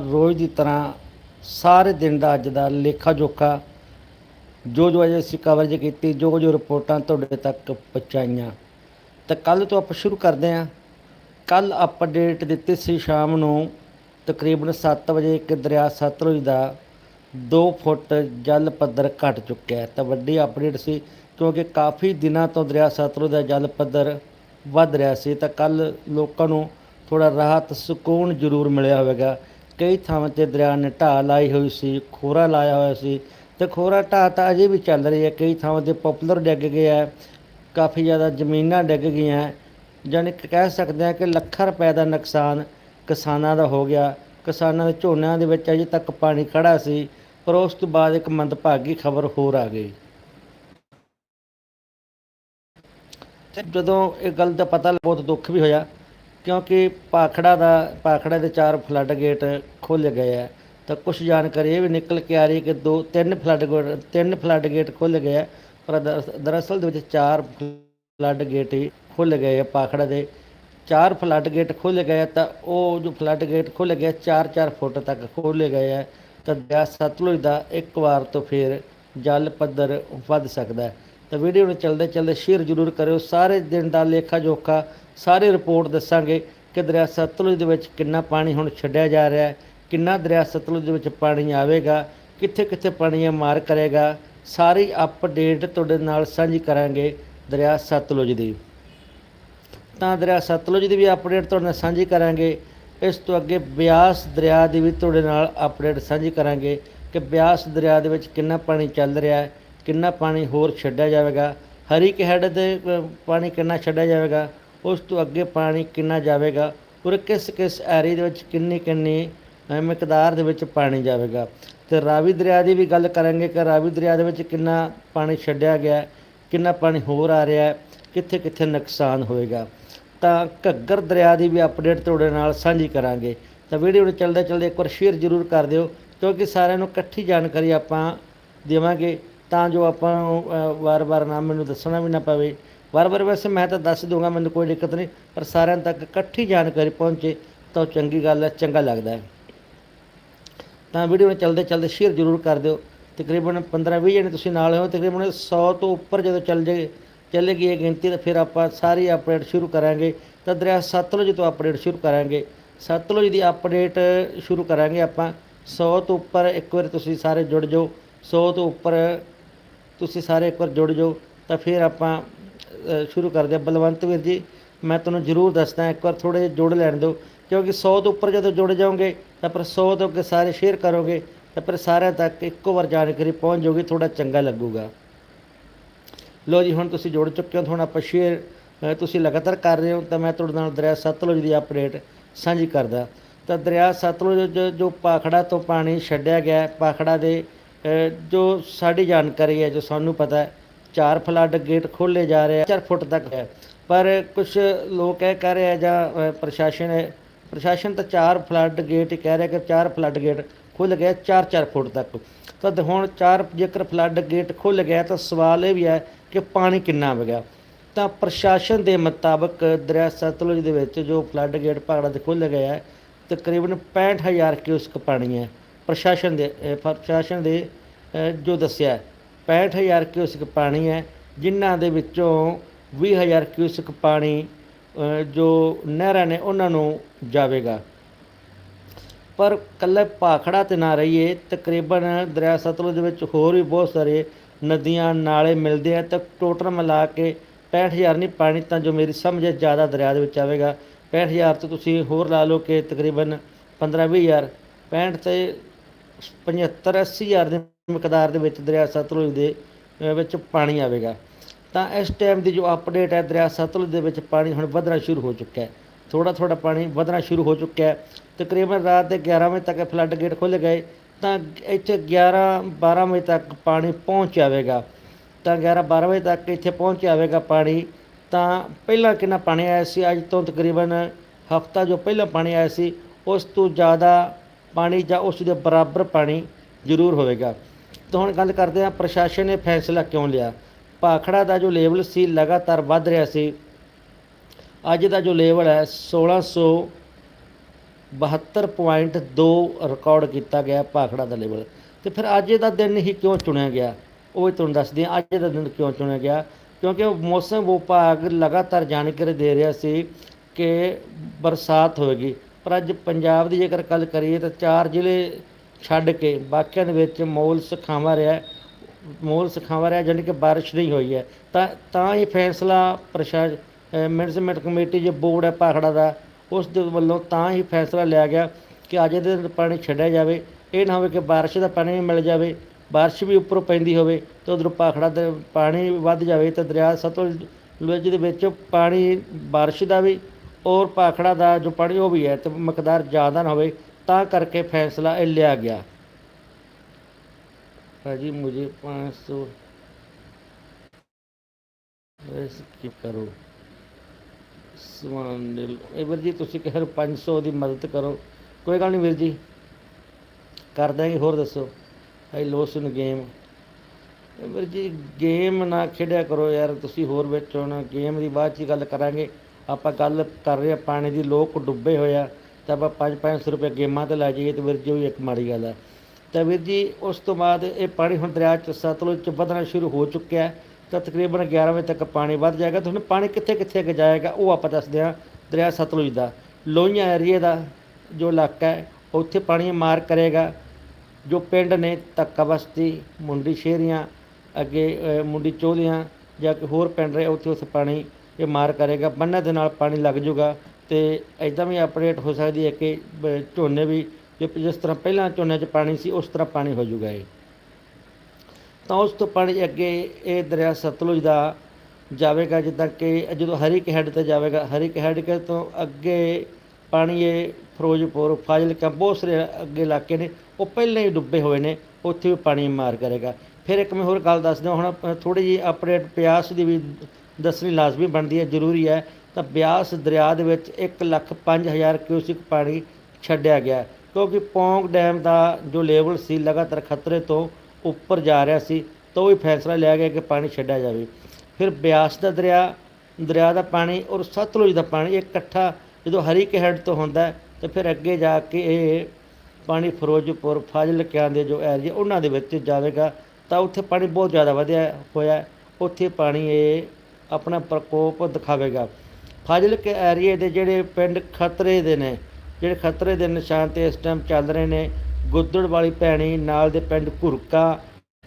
ਰੋਜ਼ ਦੀ ਤਰ੍ਹਾਂ ਸਾਰੇ ਦਿਨ ਦਾ ਅੱਜ ਦਾ ਲੇਖਾ ਜੋਖਾ ਜੋ ਜੋ ਅਜੇ ਅਸੀਂ ਕਵਰੇਜ ਕੀਤੀ, ਜੋ ਜੋ ਰਿਪੋਰਟਾਂ ਤੁਹਾਡੇ ਤੱਕ ਪਹੁੰਚਾਈਆਂ। ਤਾਂ ਕੱਲ ਤੋਂ ਆਪਾਂ ਸ਼ੁਰੂ ਕਰਦੇ ਹਾਂ। ਕੱਲ ਅਪਡੇਟ ਦਿੱਤੀ ਸੀ ਸ਼ਾਮ ਨੂੰ ਤਕਰੀਬਨ 7 ਵਜੇ ਇੱਕ ਦਰਿਆ ਸਤਲੁਜ ਦਾ 2 ਫੁੱਟ ਜਲ ਪੱਧਰ ਘਟ ਚੁੱਕਿਆ ਹੈ। ਤਾਂ ਵੱਡੀ ਅਪਡੇਟ ਸੀ ਕਿਉਂਕਿ ਕਾਫੀ ਦਿਨਾਂ ਤੋਂ ਦਰਿਆ ਸਤਲੁਜ ਦਾ ਜਲ ਪੱਧਰ ਵੱਧ ਰਿਹਾ ਸੀ। ਤਾਂ ਕੱਲ ਲੋਕਾਂ ਨੂੰ ਥੋੜਾ ਰਾਹਤ, ਸਕੂਨ ਜ਼ਰੂਰ ਮਿਲਿਆ ਹੋਵੇਗਾ। ਕਈ ਥਾਵਾਂ ਤੇ ਦਰਿਆ ਨੇ ਢਾਹ ਲਾਈ ਹੋਈ ਸੀ, ਖੋਰਾ ਲਾਇਆ ਹੋਇਆ ਸੀ ਤੇ ਖੋਰਾ ਢਾਹ ਤਾਂ ਅਜੇ ਵੀ ਚੱਲ ਰਹੀ ਹੈ। ਕਈ ਥਾਵਾਂ ਤੇ ਪਪੂਲਰ ਡਿੱਗ ਗਿਆ ਹੈ, ਕਾਫੀ ਜ਼ਿਆਦਾ ਜ਼ਮੀਨਾਂ ਡਿੱਗ ਗਈਆਂ ਹੈ। ਜਾਣੀ ਕਿ ਕਹਿ ਸਕਦੇ ਹਾਂ ਕਿ ਲੱਖਾਂ ਰੁਪਏ ਦਾ ਨੁਕਸਾਨ ਕਿਸਾਨਾਂ ਦਾ ਹੋ ਗਿਆ। ਕਿਸਾਨਾਂ ਦੇ ਝੋਨਿਆਂ ਦੇ ਵਿੱਚ ਅਜੇ ਤੱਕ ਪਾਣੀ ਖੜਾ ਸੀ, ਪਰ ਉਸ ਤੋਂ ਬਾਅਦ ਇੱਕ ਮੰਦਭਾਗੀ ਖਬਰ ਹੋਰ ਆ ਗਈ। ਤੇ ਜਦੋਂ ਇਹ ਗੱਲ ਦਾ ਪਤਾ ਬਹੁਤ ਦੁੱਖ ਵੀ ਹੋਇਆ। ਕਿਉਂਕਿ ਪਾਖੜਾ ਦਾ ਪਾਖੜਾ ਦੇ ਚਾਰ ਫਲੱਡ ਗੇਟ ਖੋਲ੍ਹੇ ਗਏ ਹੈ ਤਾਂ ਕੁਝ ਜਾਣਕਾਰੀ ਇਹ ਵੀ ਨਿਕਲ ਕੇ ਆ ਰਹੀ ਕਿ ਦੋ, ਤਿੰਨ ਫਲੱਡ ਗੇਟ ਤਿੰਨ ਫਲੱਡ ਗੇਟ ਖੋਲ੍ਹੇ ਗਏ ਹੈ ਪਰ ਦਰ- ਦਰਅਸਲ ਦੇ ਵਿੱਚ ਚਾਰ ਫਲੱਡ ਗੇਟ ਹੀ ਖੁੱਲ੍ਹ ਗਏ ਹੈ ਪਾਖੜਾ ਦੇ। ਚਾਰ ਫਲੱਡ ਗੇਟ ਖੋਲ੍ਹੇ ਗਏ ਆ ਤਾਂ ਉਹ ਜੋ ਫਲੱਡ ਗੇਟ ਖੋਲ੍ਹੇ ਗਏ 4-4 ਫੁੱਟ ਤੱਕ ਖੋਲ੍ਹੇ ਗਏ ਹੈ ਤਾਂ ਦਰਿਆ ਸਤਲੁਜ ਦਾ ਇੱਕ ਵਾਰ ਤੋਂ ਫਿਰ ਜਲ ਪੱਧਰ ਵੱਧ ਸਕਦਾ ਹੈ। ਤਾਂ ਵੀਡੀਓ ਨੂੰ ਚਲਦੇ ਚਲਦੇ ਸ਼ੇਅਰ ਜ਼ਰੂਰ ਕਰਿਓ। ਸਾਰੇ ਦਿਨ ਦਾ ਲੇਖਾ ਜੋਖਾ, ਸਾਰੇ ਰਿਪੋਰਟ ਦੱਸਾਂਗੇ ਕਿ ਦਰਿਆ ਸਤਲੁਜ ਦੇ ਵਿੱਚ ਕਿੰਨਾ ਪਾਣੀ ਹੁਣ ਛੱਡਿਆ ਜਾ ਰਿਹਾ ਹੈ, ਕਿੰਨਾ ਦਰਿਆ ਸਤਲੁਜ ਦੇ ਵਿੱਚ ਪਾਣੀ ਆਵੇਗਾ, ਕਿੱਥੇ ਕਿੱਥੇ ਪਾਣੀ ਮਾਰ ਕਰੇਗਾ। ਸਾਰੀ ਅਪਡੇਟ ਤੁਹਾਡੇ ਨਾਲ ਸਾਂਝੀ ਕਰਾਂਗੇ ਦਰਿਆ ਸਤਲੁਜ ਦੀ। ਤਾਂ ਦਰਿਆ ਸਤਲੁਜ ਦੀ ਵੀ ਅਪਡੇਟ ਤੁਹਾਡੇ ਨਾਲ ਸਾਂਝੀ ਕਰਾਂਗੇ। ਇਸ ਤੋਂ ਅੱਗੇ ਬਿਆਸ ਦਰਿਆ ਦੀ ਵੀ ਤੁਹਾਡੇ ਨਾਲ ਅਪਡੇਟ ਸਾਂਝੀ ਕਰਾਂਗੇ ਕਿ ਬਿਆਸ ਦਰਿਆ ਦੇ ਵਿੱਚ ਕਿੰਨਾ ਪਾਣੀ ਚੱਲ ਰਿਹਾ ਹੈ ਕਿੰਨਾ ਪਾਣੀ ਹੋਰ ਛੱਡਿਆ ਜਾਵੇਗਾ, ਹਰੀ ਕੇ ਹੈਡ ਤੇ ਪਾਣੀ ਕਿੰਨਾ ਛੱਡਿਆ ਜਾਵੇਗਾ, ਉਸ ਤੋਂ ਅੱਗੇ ਪਾਣੀ ਕਿੰਨਾ ਜਾਵੇਗਾ, ਔਰ ਕਿਸ ਕਿਸ ਐਰੀ ਦੇ ਵਿੱਚ ਕਿੰਨੀ ਕਿੰਨੀ ਮਿਕਦਾਰ ਦੇ ਵਿੱਚ ਪਾਣੀ ਜਾਵੇਗਾ। ਤੇ ਰਾਵੀ ਦਰਿਆ ਦੀ ਵੀ ਗੱਲ ਕਰਾਂਗੇ ਕਿ ਰਾਵੀ ਦਰਿਆ ਦੇ ਵਿੱਚ ਕਿੰਨਾ ਪਾਣੀ ਛੱਡਿਆ ਗਿਆ, ਕਿੰਨਾ ਪਾਣੀ ਹੋਰ ਆ ਰਿਹਾ ਹੈ ਕਿੱਥੇ ਕਿੱਥੇ ਨੁਕਸਾਨ ਹੋਏਗਾ। ਤਾਂ ਘੱਗਰ ਦਰਿਆ ਦੀ ਵੀ ਅਪਡੇਟ ਤੁਹਾਡੇ ਨਾਲ ਸਾਂਝੀ ਕਰਾਂਗੇ। ਤਾਂ ਵੀਡੀਓ ਨੂੰ ਚੱਲਦੇ ਚੱਲਦੇ ਇੱਕ ਵਾਰ ਸ਼ੇਅਰ ਜ਼ਰੂਰ ਕਰ ਦਿਓ, ਕਿਉਂਕਿ ਸਾਰਿਆਂ ਨੂੰ ਇਕੱਠੀ ਜਾਣਕਾਰੀ ਆਪਾਂ ਦੇਵਾਂਗੇ। ਤਾਂ ਜੋ ਆਪਾਂ ਨੂੰ, ਵਾਰ-ਵਾਰ ਨਾ ਮੈਨੂੰ ਦੱਸਣਾ ਵੀ ਨਾ ਪਵੇ। ਵਾਰ-ਵਾਰ ਵੈਸੇ ਮੈਂ ਤਾਂ ਦੱਸ ਦੂੰਗਾ ਮੈਨੂੰ ਕੋਈ ਦਿੱਕਤ ਨਹੀਂ ਪਰ ਸਾਰਿਆਂ ਤੱਕ ਇਕੱਠੀ ਜਾਣਕਾਰੀ ਪਹੁੰਚੇ ਤਾਂ ਉਹ ਚੰਗੀ ਗੱਲ ਹੈ ਚੰਗਾ ਲੱਗਦਾ ਹੈ। ਤਾਂ ਵੀਡੀਓ ਨੂੰ ਚੱਲਦੇ ਚੱਲਦੇ ਸ਼ੇਅਰ ਜ਼ਰੂਰ ਕਰ ਦਿਓ। ਤਕਰੀਬਨ 15-20 ਜਣੇ ਤੁਸੀਂ ਨਾਲ ਹੋ ਤਕਰੀਬਨ 100 ਤੋਂ ਉੱਪਰ ਜਦੋਂ ਚੱਲ ਜੇ ਚੱਲੇਗੀ ਇਹ ਗਿਣਤੀ ਤਾਂ ਫਿਰ ਆਪਾਂ ਸਾਰੀ ਅਪਡੇਟ ਸ਼ੁਰੂ ਕਰਾਂਗੇ। ਤਾਂ ਦਰਿਆ ਸਤਲੁਜ ਤੋਂ ਅਪਡੇਟ ਸ਼ੁਰੂ ਕਰਾਂਗੇ। ਸਤਲੁਜ ਦੀ ਅਪਡੇਟ ਸ਼ੁਰੂ ਕਰਾਂਗੇ ਆਪਾਂ। 100 ਤੋਂ ਉੱਪਰ ਇੱਕ ਵਾਰ ਤੁਸੀਂ ਸਾਰੇ ਜੁੜ ਜਾਓ। 100 ਤੋਂ ਉੱਪਰ ਤੁਸੀਂ ਸਾਰੇ ਇੱਕ ਵਾਰ ਜੁੜ ਜਾਓ, ਤਾਂ ਫਿਰ ਆਪਾਂ ਸ਼ੁਰੂ ਕਰਦੇ ਹਾਂ। ਬਲਵੰਤ ਵੀਰ ਜੀ, ਮੈਂ ਤੁਹਾਨੂੰ ਜ਼ਰੂਰ ਦੱਸਦਾ, ਇੱਕ ਵਾਰ ਥੋੜੇ ਜਿਹੇ ਜੁੜ ਲੈਣ ਦਿਓ। ਕਿਉਂਕਿ 100 ਤੋਂ ਉੱਪਰ ਜਦੋਂ ਜੁੜ ਜਾਓਗੇ, ਤਾਂ ਫਿਰ 100 ਤੋਂ ਅੱਗੇ ਸਾਰੇ ਸ਼ੇਅਰ ਕਰੋਗੇ, ਤਾਂ ਫਿਰ ਸਾਰਿਆਂ ਤੱਕ ਇੱਕੋ ਵਾਰ ਜਾਣਕਾਰੀ ਪਹੁੰਚ ਜਾਊਗੀ ਥੋੜਾ ਚੰਗਾ ਲੱਗੂਗਾ। ਲੋ ਜੀ, ਹੁਣ ਤੁਸੀਂ ਜੁੜ ਚੁੱਕੇ ਹੋ ਹੁਣ ਆਪਾਂ ਸ਼ੇਅਰ ਤੁਸੀਂ ਲਗਾਤਾਰ ਕਰ ਰਹੇ ਹੋ, ਤਾਂ ਮੈਂ ਤੁਹਾਡੇ ਨਾਲ ਦਰਿਆ ਸਤਲੁਜ ਦੀ ਅਪਡੇਟ ਸਾਂਝੀ ਕਰਦਾ। ਤਾਂ ਦਰਿਆ ਸਤਲੁਜ ਜੋ- ਪਾਖੜਾ ਤੋਂ ਪਾਣੀ ਛੱਡਿਆ ਗਿਆ ਪਾਖੜਾ ਦੇ ਜੋ ਸਾਡੀ ਜਾਣਕਾਰੀ ਹੈ, ਜੋ ਸਾਨੂੰ ਪਤਾ ਹੈ, ਚਾਰ ਫਲੱਡ ਗੇਟ ਖੋਲੇ ਜਾ ਰਹੇ ਆ 4 ਫੁੱਟ ਤੱਕ ਹੈ। ਪਰ ਕੁਝ ਲੋਕ ਇਹ ਕਹਿ ਰਹੇ ਆ ਜਾਂ ਪ੍ਰਸ਼ਾਸਨ ਹੈ ਪ੍ਰਸ਼ਾਸਨ ਤਾਂ ਚਾਰ ਫਲੱਡ ਗੇਟ ਹੀ ਕਹਿ ਰਿਹਾ ਕਿ ਚਾਰ ਫਲੱਡ ਗੇਟ ਖੁੱਲ ਗਏ 4-4 ਫੁੱਟ ਤੱਕ। ਤਾਂ ਹੁਣ ਚਾਰ ਜੇਕਰ ਫਲੱਡ ਗੇਟ ਖੁੱਲ ਗਿਆ, ਤਾਂ ਸਵਾਲ ਇਹ ਵੀ ਹੈ ਕਿ ਪਾਣੀ ਕਿੰਨਾ ਆਵੇਗਾ ਤਾਂ ਪ੍ਰਸ਼ਾਸਨ ਦੇ ਮੁਤਾਬਕ ਦਰਿਆ ਸਤਲੁਜ ਦੇ ਵਿੱਚ ਜੋ ਫਲੱਡ ਗੇਟ ਪਹਾੜਾਂ ਤੇ ਖੁੱਲ ਗਿਆ ਹੈ ਤਕਰੀਬਨ 65000 ਕਿਊਸਕ ਪਾਣੀ ਹੈ। ਪ੍ਰਸ਼ਾਸਨ ਦੇ ਪ੍ਰਸ਼ਾਸਨ ਦੇ ਜੋ ਦੱਸਿਆ ਹੈ, 65000 ਕਿਊਸਿਕ ਪਾਣੀ ਹੈ ਜਿਨ੍ਹਾਂ ਦੇ ਵਿੱਚੋਂ 20000 ਕਿਊਸਿਕ ਪਾਣੀ ਜੋ ਨਹਿਰਾਂ ਨੇ ਉਹਨਾਂ ਨੂੰ ਜਾਵੇਗਾ। ਪਰ ਕੱਲੇ ਭਾਖੜਾ ਤੇ ਨਾ ਰਹੀਏ ਤਕਰੀਬਨ ਦਰਿਆ ਸਤਲੁਜ ਦੇ ਵਿੱਚ ਹੋਰ ਵੀ ਬਹੁਤ ਸਾਰੇ ਨਦੀਆਂ ਨਾਲੇ ਮਿਲਦੇ ਆ ਤਾਂ ਟੋਟਲ ਮਿਲਾ ਕੇ 65000 ਨਹੀਂ ਪਾਣੀ ਤਾਂ ਜੋ ਮੇਰੀ ਸਮਝ ਹੈ ਜ਼ਿਆਦਾ ਦਰਿਆ ਦੇ ਵਿੱਚ ਆਵੇਗਾ। 65000 ਤੋਂ ਤੁਸੀਂ ਹੋਰ ਲਾ ਲਓ ਕਿ ਤਕਰੀਬਨ 15-20000 65 ਤੇ 75 80000 ਦੇ ਮਕਦਾਰ ਦੇ ਵਿੱਚ ਦਰਿਆ ਸਤਲੁਜ ਦੇ ਵਿੱਚ ਪਾਣੀ ਆਵੇਗਾ। ਤਾਂ ਇਸ ਟਾਈਮ ਦੀ ਜੋ ਅਪਡੇਟ ਹੈ, ਦਰਿਆ ਸਤਲੁਜ ਦੇ ਵਿੱਚ ਪਾਣੀ ਹੁਣ ਵਧਣਾ ਸ਼ੁਰੂ ਹੋ ਚੁੱਕਾ ਹੈ। ਥੋੜਾ ਥੋੜਾ ਪਾਣੀ ਵਧਣਾ ਸ਼ੁਰੂ ਹੋ ਚੁੱਕਿਆ ਹੈ। ਤਕਰੀਬਨ ਰਾਤ ਦੇ 11 ਵਜੇ ਤੱਕ ਫਲੱਡ ਗੇਟ ਖੁੱਲ੍ਹ ਗਏ, ਤਾਂ ਇੱਥੇ 11 12 ਵਜੇ ਤੱਕ ਪਾਣੀ ਪਹੁੰਚ ਜਾਵੇਗਾ ਤਾਂ 11 12 ਵਜੇ ਤੱਕ ਇੱਥੇ ਪਹੁੰਚ ਜਾਵੇਗਾ ਪਾਣੀ। ਤਾਂ ਪਹਿਲਾਂ ਕਿੰਨਾ ਪਾਣੀ ਆਇਆ ਸੀ? ਅੱਜ ਤੋਂ ਤਕਰੀਬਨ ਹਫਤਾ ਜੋ ਪਹਿਲਾਂ ਪਾਣੀ ਆਇਆ ਸੀ, ਉਸ ਤੋਂ ਜ਼ਿਆਦਾ ਪਾਣੀ ਜਾਂ ਉਸ ਦੇ ਬਰਾਬਰ ਪਾਣੀ ਜ਼ਰੂਰ ਹੋਵੇਗਾ। ਤਾਂ ਹੁਣ ਗੱਲ ਕਰਦੇ ਹਾਂ ਪ੍ਰਸ਼ਾਸਨ ਨੇ ਫੈਸਲਾ ਕਿਉਂ ਲਿਆ? ਭਾਖੜਾ ਦਾ ਜੋ ਲੈਵਲ ਸੀ ਲਗਾਤਾਰ ਵੱਧ ਰਿਹਾ ਸੀ। ਅੱਜ ਦਾ ਜੋ ਲੈਵਲ ਹੈ 1600 72.2 ਰਿਕਾਰਡ ਕੀਤਾ ਗਿਆ ਭਾਖੜਾ ਦਾ ਲੈਵਲ। ਤੇ ਫਿਰ ਅੱਜ ਦਾ ਦਿਨ ਹੀ ਕਿਉਂ ਚੁਣਿਆ ਗਿਆ? ਉਹ ਵੀ ਤੁਹਾਨੂੰ ਦੱਸਦੇ ਹਾਂ, ਅੱਜ ਦਾ ਦਿਨ ਕਿਉਂ ਚੁਣਿਆ ਗਿਆ? ਕਿਉਂਕਿ ਮੌਸਮ ਵਿਭਾਗ ਲਗਾਤਾਰ ਜਾਣਕਾਰੀ ਦੇ ਰਿਹਾ ਸੀ ਕਿ ਬਰਸਾਤ ਹੋਏਗੀ ਪਰ ਅੱਜ ਪੰਜਾਬ ਦੀ ਜੇਕਰ ਗੱਲ ਕਰੀਏ ਤਾਂ ਚਾਰ ਜ਼ਿਲ੍ਹੇ ਛੱਡ ਕੇ ਬਾਕੀਆਂ ਦੇ ਵਿੱਚ ਮੌਲ ਸੁਖਾਵਾਂ ਰਿਹਾ ਮੌਲ ਸੁਖਾਵਾਂ ਰਿਹਾ ਜਾਣੀ ਕਿ ਬਾਰਿਸ਼ ਨਹੀਂ ਹੋਈ ਹੈ। ਤਾਂ ਤਾਂ ਇਹ ਫੈਸਲਾ ਪ੍ਰਸ਼ਾਸਨ ਮੈਨੇਜਮੈਂਟ ਕਮੇਟੀ ਜੋ ਬੋਰਡ ਹੈ ਭਾਖੜਾ ਦਾ, ਉਸ ਦੇ ਵੱਲੋਂ ਤਾਂ ਹੀ ਫੈਸਲਾ ਲਿਆ ਗਿਆ ਕਿ ਅੱਜ ਦੇ ਪਾਣੀ ਛੱਡਿਆ ਜਾਵੇ। ਇਹ ਨਾ ਹੋਵੇ ਕਿ ਬਾਰਿਸ਼ ਦਾ ਪਾਣੀ ਵੀ ਮਿਲ ਜਾਵੇ, ਬਾਰਿਸ਼ ਵੀ ਉੱਪਰੋਂ ਪੈਂਦੀ ਹੋਵੇ ਤੇ ਉਧਰੋਂ ਭਾਖੜਾ ਦੇ ਪਾਣੀ ਵੱਧ ਜਾਵੇ ਤਾਂ ਦਰਿਆ ਸਤਲੁਜ ਲੁਜ ਦੇ ਵਿੱਚ ਪਾਣੀ ਬਾਰਿਸ਼ ਦਾ ਵੀ ਔਰ ਭਾਖੜਾ ਦਾ ਜੋ ਪਾਣੀ ਉਹ ਵੀ ਹੈ ਤੇ ਮਕਦਾਰ ਜ਼ਿਆਦਾ ਨਾ ਹੋਵੇ, ਤਾਂ ਕਰਕੇ ਫੈਸਲਾ ਇਹ ਲਿਆ ਗਿਆ। ਭਾਜੀ ਮੁਝੇ 500 ਸਕਿਪ ਕਰੋ। ਸਮਾਨ ਲੈ ਇਹ ਵੀਰ ਜੀ ਤੁਸੀਂ ਕਹਿ ਰਹੇ ਹੋ 500 ਦੀ ਮਦਦ ਕਰੋ। ਕੋਈ ਗੱਲ ਨਹੀਂ ਵੀਰ ਜੀ। ਕਰ ਦਾਂਗੇ ਹੋਰ ਦੱਸੋ। I lose in game. ਇਹ ਵੀਰ ਜੀ ਗੇਮ ਨਾ ਖੇਡਿਆ ਕਰੋ ਯਾਰ, ਤੁਸੀਂ ਹੋਰ ਵਿੱਚ ਹੋਣਾ। ਗੇਮ ਦੀ ਬਾਅਦ 'ਚ ਗੱਲ ਕਰਾਂਗੇ। ਆਪਾਂ ਗੱਲ ਕਰ ਰਹੇ ਆ ਪਾਣੀ ਦੀ ਲੋਕ ਡੁੱਬੇ ਹੋਏ ਆ, ਤਾਂ ਆਪਾਂ 5-500 ਰੁਪਏ ਗੇਮਾਂ ਤੇ ਲਾ ਜਾਈਏ ਤੇ ਵੀਰ ਜੀ, ਉਹ ਵੀ ਇੱਕ ਮਾੜੀ ਗੱਲ ਹੈ ਤਾਂ ਵੀਰ ਜੀ, ਉਸ ਤੋਂ ਬਾਅਦ ਇਹ ਪਾਣੀ ਹੁਣ ਦਰਿਆ ਚ, ਸਤਲੁਜ ਚ ਵਧਣਾ ਸ਼ੁਰੂ ਹੋ ਚੁੱਕਿਆ ਤਾਂ ਤਕਰੀਬਨ 11 ਵਜੇ ਤੱਕ ਪਾਣੀ ਵੱਧ ਜਾਏਗਾ। ਤਾਂ ਹੁਣ ਪਾਣੀ ਕਿੱਥੇ ਕਿੱਥੇ ਅੱਗੇ ਜਾਏਗਾ, ਉਹ ਆਪਾਂ ਦੱਸਦੇ ਹਾਂ, ਦਰਿਆ ਸਤਲੁਜ ਦਾ। ਲੋਹੀਆਂ ਏਰੀਏ ਦਾ ਜੋ ਇਲਾਕਾ ਹੈ, ਉੱਥੇ ਪਾਣੀ ਮਾਰ ਕਰੇਗਾ। ਜੋ ਪਿੰਡ ਨੇ ਧੱਕਾ ਬਸਤੀ, ਮੁੰਡੀ ਸ਼ੇਰੀਆਂ, ਅੱਗੇ ਮੁੰਡੀ ਚੋਲੀਆਂ, ਜਾਂ ਕੋਈ ਹੋਰ ਪਿੰਡ ਰਹੇ, ਉੱਥੇ ਉੱਥੇ ਪਾਣੀ ਇਹ ਮਾਰ ਕਰੇਗਾ ਬੰਨਾਂ ਦੇ ਨਾਲ ਪਾਣੀ ਲੱਗ ਜਾਊਗਾ ਤੇ ਐਦਾਂ ਵੀ ਅਪਡੇਟ ਹੋ ਸਕਦੀ ਹੈ ਕਿ ਝੋਨੇ ਵੀ ਜਿਸ ਤਰ੍ਹਾਂ ਪਹਿਲਾਂ ਝੋਨੇ 'ਚ ਪਾਣੀ ਸੀ, ਉਸ ਤਰ੍ਹਾਂ ਪਾਣੀ ਹੋ ਜਾਊਗਾ ਇਹ। ਤਾਂ ਉਸ ਤੋਂ ਪਾਣੀ ਅੱਗੇ ਇਹ ਦਰਿਆ ਸਤਲੁਜ ਦਾ ਜਾਵੇਗਾ, ਜਿੱਦਾਂ ਕਿ ਜਦੋਂ ਹਰੀਕ ਹੈਡ ਤੇ ਜਾਵੇਗਾ, ਹਰੀਕ ਹੈਡ ਕੇ ਤੋਂ ਅੱਗੇ ਪਾਣੀ ਇਹ ਫਿਰੋਜ਼ਪੁਰ, ਫਾਜ਼ਿਲਕਾ, ਬਹੁਤ ਸਾਰੇ ਅੱਗੇ ਇਲਾਕੇ ਨੇ, ਉਹ ਪਹਿਲਾਂ ਹੀ ਡੁੱਬੇ ਹੋਏ ਨੇ, ਉੱਥੇ ਵੀ ਪਾਣੀ ਮਾਰ ਕਰੇਗਾ। ਫਿਰ ਇੱਕ ਮੈਂ ਹੋਰ ਗੱਲ ਦੱਸਦਾ, ਹੁਣ ਥੋੜੀ ਜਿਹੀ ਅਪਡੇਟ ਪਿਆਸ ਦੀ ਵੀ ਦੱਸਣੀ ਲਾਜ਼ਮੀ ਬਣਦੀ ਹੈ, ਜ਼ਰੂਰੀ ਹੈ। ਤਾਂ ਬਿਆਸ ਦਰਿਆ ਦੇ ਵਿੱਚ 1 ਲੱਖ 5000 ਕਿਊਸਿਕ ਪਾਣੀ ਛੱਡਿਆ ਗਿਆ ਕਿਉਂਕਿ ਪੌਂਗ ਡੈਮ ਦਾ ਜੋ ਲੈਵਲ ਸੀ, ਲਗਾਤਾਰ ਖਤਰੇ ਤੋਂ ਉੱਪਰ ਜਾ ਰਿਹਾ ਸੀ, ਤਾਂ ਉਹ ਹੀ ਫੈਸਲਾ ਲਿਆ ਗਿਆ ਕਿ ਪਾਣੀ ਛੱਡਿਆ ਜਾਵੇ। ਫਿਰ ਬਿਆਸ ਦਾ ਦਰਿਆ ਦਰਿਆ ਦਾ ਪਾਣੀ ਔਰ ਸਤਲੁਜ ਦਾ ਪਾਣੀ, ਇਹ ਇਕੱਠਾ ਜਦੋਂ ਹਰੀਕੇ ਹੈਡ ਤੋਂ ਹੁੰਦਾ ਤਾਂ ਫਿਰ ਅੱਗੇ ਜਾ ਕੇ ਇਹ ਪਾਣੀ ਫਿਰੋਜ਼ਪੁਰ ਫਾਜ਼ਿਲਕਿਆਂ ਦੇ ਜੋ ਏਰੀਆ ਉਹਨਾਂ ਦੇ ਵਿੱਚ ਜਾਵੇਗਾ, ਤਾਂ ਉੱਥੇ ਪਾਣੀ ਬਹੁਤ ਜ਼ਿਆਦਾ ਵਧਿਆ ਹੋਇਆ ਉੱਥੇ ਪਾਣੀ ਇਹ ਆਪਣਾ ਪ੍ਰਕੋਪ ਦਿਖਾਵੇਗਾ। ਫਾਜ਼ਿਲਕੇ ਏਰੀਏ ਦੇ ਜਿਹੜੇ ਪਿੰਡ ਖਤਰੇ ਦੇ ਨੇ, ਜਿਹੜੇ ਖਤਰੇ ਦੇ ਨਿਸ਼ਾਨ ਤੇ ਇਸ ਟਾਈਮ ਚੱਲ ਰਹੇ ਨੇ, ਗੁੱਦੜ ਵਾਲੀ ਭੈਣੀ ਨਾਲ ਦੇ ਪਿੰਡ ਘੁਰਕਾ,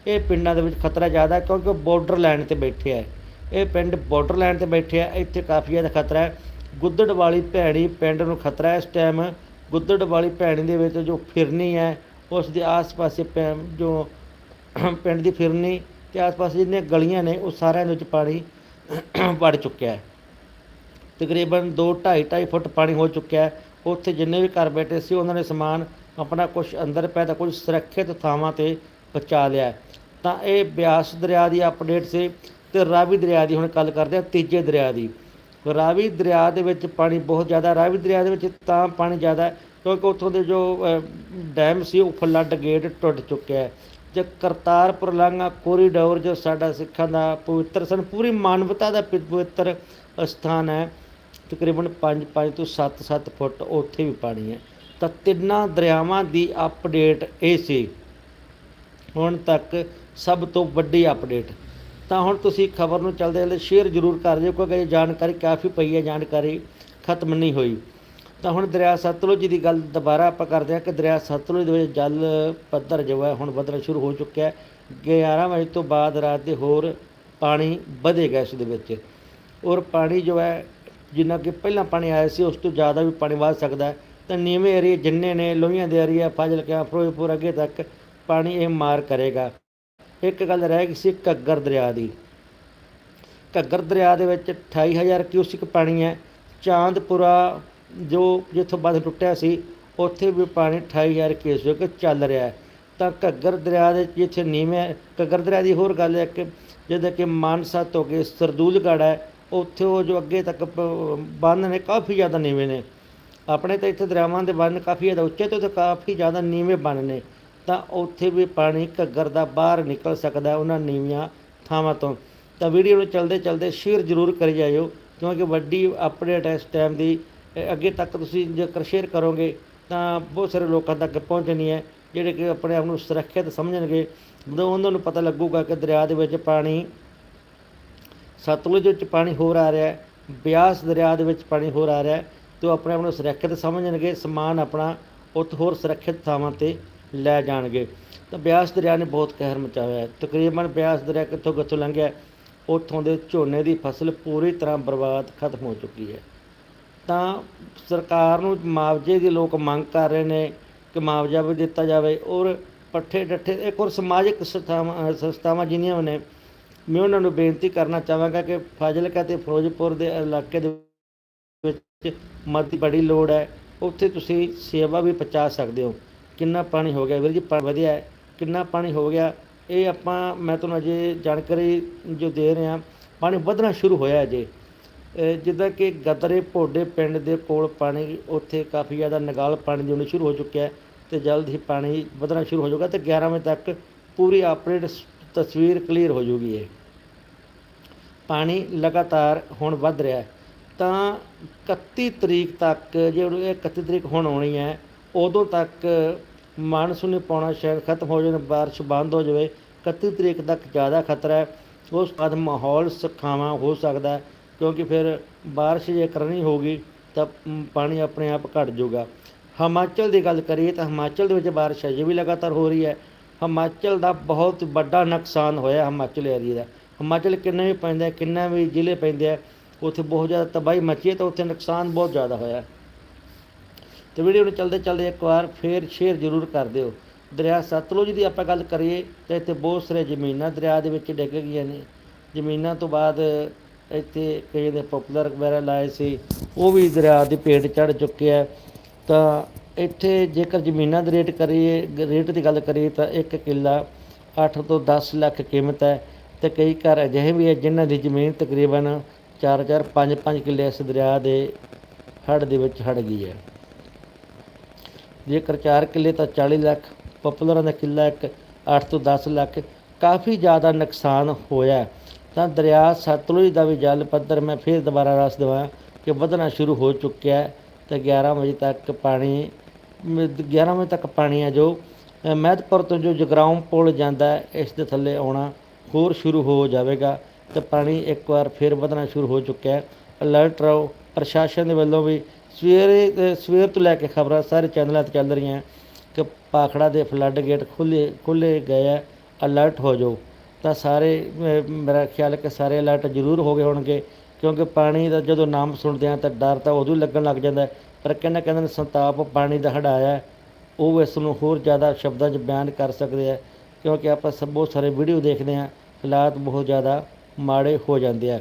ਇਹ ਪਿੰਡਾਂ ਦੇ ਵਿੱਚ ਖਤਰਾ ਜ਼ਿਆਦਾ ਕਿਉਂਕਿ ਉਹ ਬਾਰਡਰ ਲਾਈਨ ਤੇ ਬੈਠੇ ਆ। ਇਹ ਪਿੰਡ ਬਾਰਡਰ ਲਾਈਨ ਤੇ ਬੈਠੇ ਆ, ਇੱਥੇ ਕਾਫੀ ਜ਼ਿਆਦਾ ਖਤਰਾ ਹੈ। ਗੁੱਦੜ ਵਾਲੀ ਭੈਣੀ ਪਿੰਡ ਨੂੰ ਖਤਰਾ ਹੈ ਇਸ ਟਾਈਮ ਗੁੱਦੜ ਵਾਲੀ ਭੈਣੀ ਦੇ ਵਿੱਚ ਜੋ ਫਿਰਨੀ ਹੈ, ਉਸ ਦੇ ਆਸ-ਪਾਸੇ ਪੈ- ਜੋ ਪਿੰਡ ਦੀ ਫਿਰਨੀ ਤੇ ਆਸ-ਪਾਸ ਜਿੰਨੀਆਂ ਗਲੀਆਂ ਨੇ, ਉਹ ਸਾਰਿਆਂ ਦੇ ਵਿੱਚ ਪਾਣੀ ਵੜ ਚੁੱਕਿਆ ਹੈ। ਤਕਰੀਬਨ 2 2.5 2.5 ਫੁੱਟ ਪਾਣੀ ਹੋ ਚੁੱਕਿਆ ਹੈ। ਉੱਥੇ ਜਿੰਨੇ ਵੀ ਘਰ ਬੈਠੇ ਸੀ, ਉਹਨਾਂ ਨੇ ਸਮਾਨ ਆਪਣਾ ਕੁਝ ਅੰਦਰ ਪਿਆ ਤਾਂ ਕੁਝ ਸੁਰੱਖਿਅਤ ਥਾਵਾਂ ਤੇ ਪਹੁੰਚਾ ਲਿਆ ਤਾਂ ਇਹ ਬਿਆਸ ਦਰਿਆ ਦੀ ਅਪਡੇਟ ਸੀ ਤੇ ਰਾਵੀ ਦਰਿਆ ਦੀ ਹੁਣ ਗੱਲ ਕਰਦੇ ਹਾਂ, ਤੀਜੇ ਦਰਿਆ ਦੀ। ਰਾਵੀ ਦਰਿਆ ਦੇ ਵਿੱਚ ਪਾਣੀ ਬਹੁਤ ਜ਼ਿਆਦਾ, ਰਾਵੀ ਦਰਿਆ ਦੇ ਵਿੱਚ ਤਾਂ ਪਾਣੀ ਜ਼ਿਆਦਾ ਕਿਉਂਕਿ ਉੱਥੋਂ ਦੇ ਜੋ ਡੈਮ ਸੀ, ਉਹ ਫਲੱਡ ਗੇਟ ਟੁੱਟ ਚੁੱਕਿਆ ਹੈ। ਜੇ ਕਰਤਾਰਪੁਰ ਲਾਂਘਾ ਕੋਰੀਡੋਰ ਜੋ ਸਾਡਾ ਸਿੱਖਾਂ ਦਾ ਪਵਿੱਤਰ ਸਨ ਪੂਰੀ ਮਾਨਵਤਾ ਦਾ ਪ- ਪਵਿੱਤਰ ਸਥਾਨ ਹੈ। ਤਕਰੀਬਨ 5-5 ਤੋਂ 7-7 ਫੁੱਟ ਉੱਥੇ ਵੀ ਪਾਣੀ ਹੈ। ਤਾਂ ਤਿੰਨਾਂ ਦਰਿਆਵਾਂ ਦੀ ਅਪਡੇਟ ਇਹ ਸੀ। ਹੁਣ ਤੱਕ ਸਭ ਤੋਂ ਵੱਡੀ ਅਪਡੇਟ ਤਾਂ ਹੁਣ ਤੁਸੀਂ ਖਬਰ ਨੂੰ ਚੱਲਦੇ ਚਲਦੇ ਸ਼ੇਅਰ ਜ਼ਰੂਰ ਕਰ ਦਿਓ, ਕਿਉਂਕਿ ਇਹ ਜਾਣਕਾਰੀ ਕਾਫੀ ਪਈ ਹੈ, ਜਾਣਕਾਰੀ ਖਤਮ ਨਹੀਂ ਹੋਈ। ਤਾਂ ਹੁਣ ਦਰਿਆ ਸਤਲੁਜ ਦੀ ਗੱਲ ਦੁਬਾਰਾ ਆਪਾਂ ਕਰਦੇ ਹਾਂ ਕਿ ਦਰਿਆ ਸਤਲੁਜ ਦੇ ਵਿੱਚ ਜਲ ਪੱਧਰ ਜੋ ਹੈ ਹੁਣ ਵਧਣਾ ਸ਼ੁਰੂ ਹੋ ਚੁੱਕਿਆ ਹੈ। 11 ਵਜੇ ਤੋਂ ਬਾਅਦ ਰਾਤ ਦੇ ਹੋਰ ਪਾਣੀ ਵਧੇਗਾ ਇਸ ਦੇ ਵਿੱਚ। ਔਰ ਪਾਣੀ ਜੋ ਹੈ, ਜਿੰਨਾ ਕਿ ਪਹਿਲਾਂ ਪਾਣੀ ਆਇਆ ਸੀ, ਉਸ ਤੋਂ ਜ਼ਿਆਦਾ ਵੀ ਪਾਣੀ ਵਧ ਸਕਦਾ ਹੈ। ਤਾਂ ਨੀਵੇਂ ਏਰੀਏ ਜਿੰਨੇ ਨੇ, ਲੋਹੀਆਂ ਦੇ ਏਰੀਆ ਫਾਜ਼ਿਲਕਾ, ਫਿਰੋਜ਼ਪੁਰ ਅੱਗੇ ਤੱਕ ਪਾਣੀ ਇਹ ਮਾਰ ਕਰੇਗਾ। ਇੱਕ ਗੱਲ ਰਹਿ ਗਈ ਸੀ ਘੱਗਰ ਦਰਿਆ ਦੀ। ਘੱਗਰ ਦਰਿਆ ਦੇ ਵਿੱਚ 28000 ਕਿਊਸਿਕ ਪਾਣੀ ਹੈ। ਚਾਂਦਪੁਰਾ ਜੋ ਜਿੱਥੋਂ ਬੰਦ ਟੁੱਟਿਆ ਸੀ, ਉੱਥੇ ਵੀ ਪਾਣੀ 28000 ਕਿਊਸਿਕ ਚੱਲ ਰਿਹਾ ਹੈ। ਤਾਂ ਘੱਗਰ ਦਰਿਆ ਦੇ ਜਿੱਥੇ ਨੀਵੇਂ ਘੱਗਰ ਦਰਿਆ ਦੀ ਹੋਰ ਗੱਲ ਹੈ ਕਿ ਜਿੱਦਾਂ ਕਿ ਮਾਨਸਾ ਤੋਂ ਕੇ ਸਰਦੂਲਗੜ੍ਹ ਹੈ, ਉੱਥੇ ਉਹ ਜੋ ਅੱਗੇ ਤੱਕ ਬੰਨ ਨੇ ਕਾਫੀ ਜ਼ਿਆਦਾ ਨੀਵੇਂ ਨੇ। ਆਪਣੇ ਤਾਂ ਇੱਥੇ ਦਰਿਆਵਾਂ ਦੇ ਬੰਨ ਕਾਫੀ ਜ਼ਿਆਦਾ ਉੱਚੇ ਤੋਂ ਤੇ ਕਾਫੀ ਜ਼ਿਆਦਾ ਨੀਵੇਂ ਬੰਨ ਨੇ। ਤਾਂ ਉੱਥੇ ਵੀ ਪਾਣੀ ਘੱਗਰ ਦਾ ਬਾਹਰ ਨਿਕਲ ਸਕਦਾ ਉਹਨਾਂ ਨੀਵੀਆਂ ਥਾਵਾਂ ਤੋਂ। ਤਾਂ ਵੀਡੀਓ ਨੂੰ ਚਲਦੇ ਚਲਦੇ ਸ਼ੇਅਰ ਜ਼ਰੂਰ ਕਰੀ ਜਾਇਓ, ਕਿਉਂਕਿ ਵੱਡੀ ਅਪਡੇਟ ਹੈ ਇਸ ਟਾਈਮ ਦੀ। ਅੱਗੇ ਤੱਕ ਤੁਸੀਂ ਜੇਕਰ ਸ਼ੇਅਰ ਕਰੋਗੇ, ਤਾਂ ਬਹੁਤ ਸਾਰੇ ਲੋਕਾਂ ਤੱਕ ਪਹੁੰਚਣੀ ਹੈ, ਜਿਹੜੇ ਕਿ ਆਪਣੇ ਆਪ ਨੂੰ ਸੁਰੱਖਿਅਤ ਸਮਝਣਗੇ। ਜਦੋਂ ਉਹਨਾਂ ਨੂੰ ਪਤਾ ਲੱਗੂਗਾ ਕਿ ਦਰਿਆ ਦੇ ਵਿੱਚ ਪਾਣੀ, ਸਤਲੁਜ ਵਿੱਚ ਪਾਣੀ ਹੋਰ ਆ ਰਿਹਾ ਹੈ, ਬਿਆਸ ਦਰਿਆ ਦੇ ਵਿੱਚ ਪਾਣੀ ਹੋਰ ਆ ਰਿਹਾ ਹੈ, ਤੇ ਉਹ ਆਪਣੇ ਆਪ ਨੂੰ ਸੁਰੱਖਿਅਤ ਸਮਝਣਗੇ, ਸਮਾਨ ਆਪਣਾ ਉੱਥੇ ਹੋਰ ਸੁਰੱਖਿਅਤ ਥਾਵਾਂ ਤੇ ਲੈ ਜਾਣਗੇ। ਤਾਂ ਬਿਆਸ ਦਰਿਆ ਨੇ ਬਹੁਤ ਕਹਿਰ ਮਚਾਇਆ ਤਕਰੀਬਨ ਬਿਆਸ ਦਰਿਆ ਕਿੱਥੋਂ ਕਿੱਥੋਂ ਲੰਘਿਆ, ਉੱਥੋਂ ਦੇ ਝੋਨੇ ਦੀ ਫਸਲ ਪੂਰੀ ਤਰ੍ਹਾਂ ਬਰਬਾਦ ਖਤਮ ਹੋ ਚੁੱਕੀ ਹੈ। ਤਾਂ ਸਰਕਾਰ ਨੂੰ ਮੁਆਵਜ਼ੇ ਦੀ ਲੋਕ ਮੰਗ ਕਰ ਰਹੇ ਨੇ ਕਿ ਮੁਆਵਜ਼ਾ ਵੀ ਦਿੱਤਾ ਜਾਵੇ ਔਰ ਪੱਠੇ ਡੱਠੇ ਇੱਕ ਹੋਰ ਸਮਾਜਿਕ ਸੰਸਥਾਵਾਂ ਸੰਸਥਾਵਾਂ ਜਿਹੀਆਂ ਨੇ, ਮੈਂ ਉਹਨਾਂ ਨੂੰ ਬੇਨਤੀ ਕਰਨਾ ਚਾਹਾਂਗਾ ਕਿ ਫਾਜ਼ਿਲਕਾ ਤੇ ਫਿਰੋਜ਼ਪੁਰ ਦੇ ਇਲਾਕੇ ਦੇ ਵਿੱਚ ਮਦਦ ਬੜੀ ਲੋੜ ਹੈ। ਉੱਥੇ ਤੁਸੀਂ ਸੇਵਾ ਵੀ ਪਹੁੰਚਾ ਸਕਦੇ ਹੋ। ਕਿੰਨਾ ਪਾਣੀ ਹੋ ਗਿਆ? ਵੀਰ ਜੀ, ਪਾਣੀ ਵਧਿਆ ਕਿੰਨਾ ਪਾਣੀ ਹੋ ਗਿਆ? ਇਹ ਆਪਾਂ, ਮੈਂ ਤੁਹਾਨੂੰ ਅਜੇ ਜਾਣਕਾਰੀ ਜੋ ਦੇ ਰਿਹਾ, ਪਾਣੀ ਵਧਣਾ ਸ਼ੁਰੂ ਹੋਇਆ ਅਜੇ। ਜਿੱਦਾਂ ਕਿ ਗਦਰੇ ਭੋਡੇ ਪਿੰਡ ਦੇ ਕੋਲ ਪਾਣੀ ਉੱਥੇ ਕਾਫੀ ਜ਼ਿਆਦਾ ਨਗਾਲ ਪਾਣੀ ਦੀ ਆਉਣੀ ਸ਼ੁਰੂ ਹੋ ਚੁੱਕਿਆ ਹੈ ਤੇ ਜਲਦ ਹੀ ਪਾਣੀ ਵਧਣਾ ਸ਼ੁਰੂ ਹੋ ਜਾਊਗਾ ਅਤੇ ਗਿਆਰਾਂ ਵਜੇ ਤੱਕ ਪੂਰੀ ਆਪਰੇਟ ਤਸਵੀਰ ਕਲੀਅਰ ਹੋ ਜਾਊਗੀ ਇਹ। ਪਾਣੀ ਲਗਾਤਾਰ ਹੁਣ ਵੱਧ ਰਿਹਾ ਤਾਂ 31 ਤਰੀਕ ਤੱਕ ਜੇ ਉਹ ਇਹ 31 ਤਰੀਕ ਹੁਣ ਆਉਣੀ ਹੈ, ਉਦੋਂ ਤੱਕ ਮਾਨਸੂਨੀ ਪਾਉਣਾ ਸ਼ਾਇਦ ਖਤਮ ਹੋ ਜਾਵੇ, ਬਾਰਿਸ਼ ਬੰਦ ਹੋ ਜਾਵੇ 31 ਤਰੀਕ ਤੱਕ ਜ਼ਿਆਦਾ ਖਤਰਾ ਹੈ। ਉਸ ਬਾਅਦ ਮਾਹੌਲ ਸੁਖਾਵਾਂ ਹੋ ਸਕਦਾ ਹੈ। ਕਿਉਂਕਿ ਫਿਰ ਬਾਰਿਸ਼ ਜੇ ਕਰਨੀ ਹੋਗੀ ਤਾਂ ਪਾਣੀ ਆਪਣੇ ਆਪ ਘਟ ਜਾਊਗਾ। ਹਿਮਾਚਲ ਦੀ ਗੱਲ ਕਰੀਏ ਤਾਂ ਹਿਮਾਚਲ ਦੇ ਵਿੱਚ ਬਾਰਿਸ਼ ਅਜੇ ਵੀ ਲਗਾਤਾਰ ਹੋ ਰਹੀ ਹੈ। ਹਿਮਾਚਲ ਦਾ ਬਹੁਤ ਵੱਡਾ ਨੁਕਸਾਨ ਹੋਇਆ ਹਿਮਾਚਲ ਏਰੀਆ ਦਾ। ਹਿਮਾਚਲ ਕਿੰਨਾ ਵੀ ਪੈਂਦਾ ਹੈ, ਕਿੰਨਾ ਵੀ ਜ਼ਿਲ੍ਹੇ ਪੈਂਦੇ ਆ ਉੱਥੇ ਬਹੁਤ ਜ਼ਿਆਦਾ ਤਬਾਹੀ ਮੱਚੀ ਹੈ ਤਾਂ ਉੱਥੇ ਨੁਕਸਾਨ ਬਹੁਤ ਜ਼ਿਆਦਾ ਹੋਇਆ ਤੇ ਵੀਡੀਓ ਨੂੰ ਚਲਦੇ ਚਲਦੇ ਇੱਕ ਵਾਰ ਫੇਰ ਸ਼ੇਅਰ ਜ਼ਰੂਰ ਕਰ ਦਿਓ। ਦਰਿਆ ਸਤਲੁਜ ਦੀ ਆਪਾਂ ਗੱਲ ਕਰੀਏ ਤਾਂ ਇੱਥੇ ਬਹੁਤ ਸਾਰੇ ਜ਼ਮੀਨਾਂ ਦਰਿਆ ਦੇ ਵਿੱਚ ਡਿੱਗ ਗਈਆਂ ਨੇ। ਜ਼ਮੀਨਾਂ ਤੋਂ ਬਾਅਦ ਇੱਥੇ ਕਈ ਦੇ ਪਪੂਲਰ ਵਗੈਰਾ ਲਾਏ ਸੀ, ਉਹ ਵੀ ਦਰਿਆ ਦੇ ਪੇਟ ਚੜ ਚੁੱਕੇ ਆ। ਤਾਂ ਇੱਥੇ ਜੇਕਰ ਜ਼ਮੀਨਾਂ ਦੇ ਰੇਟ ਕਰੀਏ, ਰੇਟ ਦੀ ਗੱਲ ਕਰੀਏ ਤਾਂ ਇੱਕ ਕਿੱਲਾ 8 ਤੋਂ 10 ਲੱਖ ਕੀਮਤ ਹੈ। ਤੇ ਕਈ ਘਰ ਅਜਿਹੇ ਵੀ ਹੈ ਜਿਨ੍ਹਾਂ ਦੀ ਜ਼ਮੀਨ ਤਕਰੀਬਨ 4-4 5-5 ਕਿੱਲੇ ਇਸ ਦਰਿਆ ਦੇ ਹੜ੍ਹ ਦੇ ਵਿੱਚ ਹੜ ਗਈ ਹੈ। ਜੇਕਰ 4 ਕਿੱਲੇ ਤਾਂ 40 ਲੱਖ ਪਪੂਲਰਾਂ ਦਾ ਕਿੱਲਾ ਇੱਕ 8 ਤੋਂ 10 ਲੱਖ, ਕਾਫੀ ਜ਼ਿਆਦਾ ਨੁਕਸਾਨ ਹੋਇਆ। ਤਾਂ ਦਰਿਆ ਸਤਲੁਜ ਦਾ ਵੀ ਜਲ ਪੱਧਰ ਮੈਂ ਫਿਰ ਦੁਬਾਰਾ ਦੱਸ ਦੇਵਾਂ ਕਿ ਵਧਣਾ ਸ਼ੁਰੂ ਹੋ ਚੁੱਕਿਆ ਹੈ। ਤੇ 11 ਵਜੇ ਤੱਕ ਪਾਣੀ ਮ- 11 ਵਜੇ ਤੱਕ ਪਾਣੀ ਹੈ ਜੋ ਅ, ਮਹਿਤਪੁਰ ਤੋਂ ਜੋ ਜਗਰਾਉਂ ਪੁਲ ਜਾਂਦਾ ਇਸ ਦੇ ਥੱਲੇ ਆਉਣਾ ਹੋਰ ਸ਼ੁਰੂ ਹੋ ਜਾਵੇਗਾ ਤੇ ਪਾਣੀ ਇੱਕ ਵਾਰ ਫਿਰ ਵਧਣਾ ਸ਼ੁਰੂ ਹੋ ਚੁੱਕਿਆ ਹੈ। ਅਲਰਟ ਰਹੋ ਪ੍ਰਸ਼ਾਸਨ ਦੇ ਵੱਲੋਂ ਵੀ ਸਵੇਰੇ ਸਵੇਰ ਤੋਂ ਲੈ ਕੇ ਖਬਰਾਂ ਸਾਰੇ ਚੈਨਲਾਂ ਤੇ ਚੱਲ ਰਹੀਆਂ ਕਿ ਪਾਖੜਾ ਦੇ ਫਲੱਡ ਗੇਟ ਖੁੱਲੇ ਖੁੱਲੇ ਗਏ ਹੈ। ਅਲਰਟ ਹੋ ਜਾਓ। ਤਾਂ ਸਾਰੇ ਮੇਰਾ ਖਿਆਲ ਹੈ ਕਿ ਸਾਰੇ ਅਲਰਟ ਜ਼ਰੂਰ ਹੋ ਗਏ ਹੋਣਗੇ ਕਿਉਂਕਿ ਪਾਣੀ ਦਾ ਜਦੋਂ ਨਾਮ ਸੁਣਦੇ ਆ ਤਾਂ ਡਰ ਤਾਂ ਉਦੋਂ ਹੀ ਲੱਗਣ ਲੱਗ ਜਾਂਦਾ ਪਰ ਕਹਿੰਦਾ ਕਹਿੰਦੇ ਨੇ ਸੰਤਾਪ ਪਾਣੀ ਦਾ ਹੜਾਇਆ ਹੈ, ਉਹ ਇਸ ਨੂੰ ਹੋਰ ਜ਼ਿਆਦਾ ਸ਼ਬਦਾਂ 'ਚ ਬਿਆਨ ਕਰ ਸਕਦੇ ਆ ਕਿਉਂਕਿ ਆਪਾਂ ਸਭ ਬਹੁਤ ਸਾਰੇ ਵੀਡੀਓ ਦੇਖਦੇ ਹਾਂ ਹਾਲਾਤ ਬਹੁਤ ਜ਼ਿਆਦਾ ਮਾੜੇ ਹੋ ਜਾਂਦੇ ਆ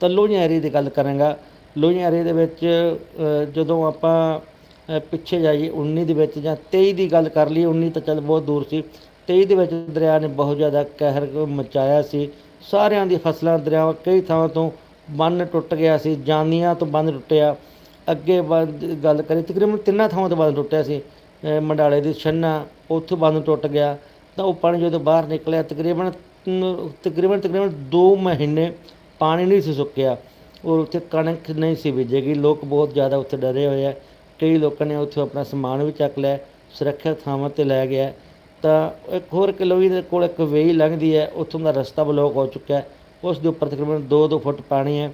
ਤਾਂ ਲੋਹੀਆਂ ਦੀ ਗੱਲ ਕਰਾਂਗਾ। ਲੋਹੀਆਂ ਏਰੀਏ ਦੇ ਵਿੱਚ ਜਦੋਂ ਆਪਾਂ ਪਿੱਛੇ ਜਾਈਏ 19 ਦੇ ਵਿੱਚ ਜਾਂ 23 ਦੀ ਗੱਲ ਕਰ ਲਈ 19 ਤਾਂ ਚੱਲ ਬਹੁਤ ਦੂਰ ਸੀ। 23 ਦੇ ਵਿੱਚ ਦਰਿਆ ਨੇ ਬਹੁਤ ਜ਼ਿਆਦਾ ਕਹਿਰ ਮਚਾਇਆ ਸੀ। ਸਾਰਿਆਂ ਦੀ ਫਸਲਾਂ ਦਰਿਆਵਾਂ ਕਈ ਥਾਵਾਂ ਤੋਂ ਬੰਨ ਟੁੱਟ ਗਿਆ ਸੀ, ਜਾਨੀਆਂ ਤੋਂ ਬੰਨ ਟੁੱਟਿਆ। ਅੱਗੇ ਬੰਦ ਗੱਲ ਕਰੀ ਤਕਰੀਬਨ ਤਿੰਨਾਂ ਥਾਵਾਂ ਤੋਂ ਬੰਨ ਟੁੱਟਿਆ ਸੀ। ਮੰਡਾਲੇ ਦੀ ਛੰਨਾ, ਉੱਥੋਂ ਬੰਨ ਟੁੱਟ ਗਿਆ। ਤਾਂ ਉਹ ਪਾਣੀ ਜਦੋਂ ਬਾਹਰ ਨਿਕਲਿਆ, ਤਕਰੀਬਨ ਤਕਰੀਬਨ ਤਕਰੀਬਨ 2 ਮਹੀਨੇ ਪਾਣੀ ਨਹੀਂ ਸੀ ਸੁੱਕਿਆ। ਔਰ ਉੱਥੇ ਕਣਕ ਨਹੀਂ ਸੀ ਬੀਜੇਗੀ। ਲੋਕ ਬਹੁਤ ਜ਼ਿਆਦਾ ਉੱਥੇ ਡਰੇ ਹੋਏ ਆ। ਕਈ ਲੋਕਾਂ ਨੇ ਉੱਥੇ ਆਪਣਾ ਸਮਾਨ ਵੀ ਚੱਕ ਲਿਆ, ਸੁਰੱਖਿਅਤ ਥਾਵਾਂ ਤੇ ਲੈ ਗਿਆ। ਤਾਂ ਇੱਕ ਹੋਰ ਕਿਲੋਈ ਦੇ ਕੋਲ ਇੱਕ ਵੇਈ ਲੰਘਦੀ ਹੈ, ਉੱਥੋਂ ਦਾ ਰਸਤਾ ਬਲੌਕ ਹੋ ਚੁੱਕਾ ਹੈ। ਉਸ ਦੇ ਉੱਪਰ ਤਕਰੀਬਨ 2-2 ਫੁੱਟ ਪਾਣੀ ਹੈ।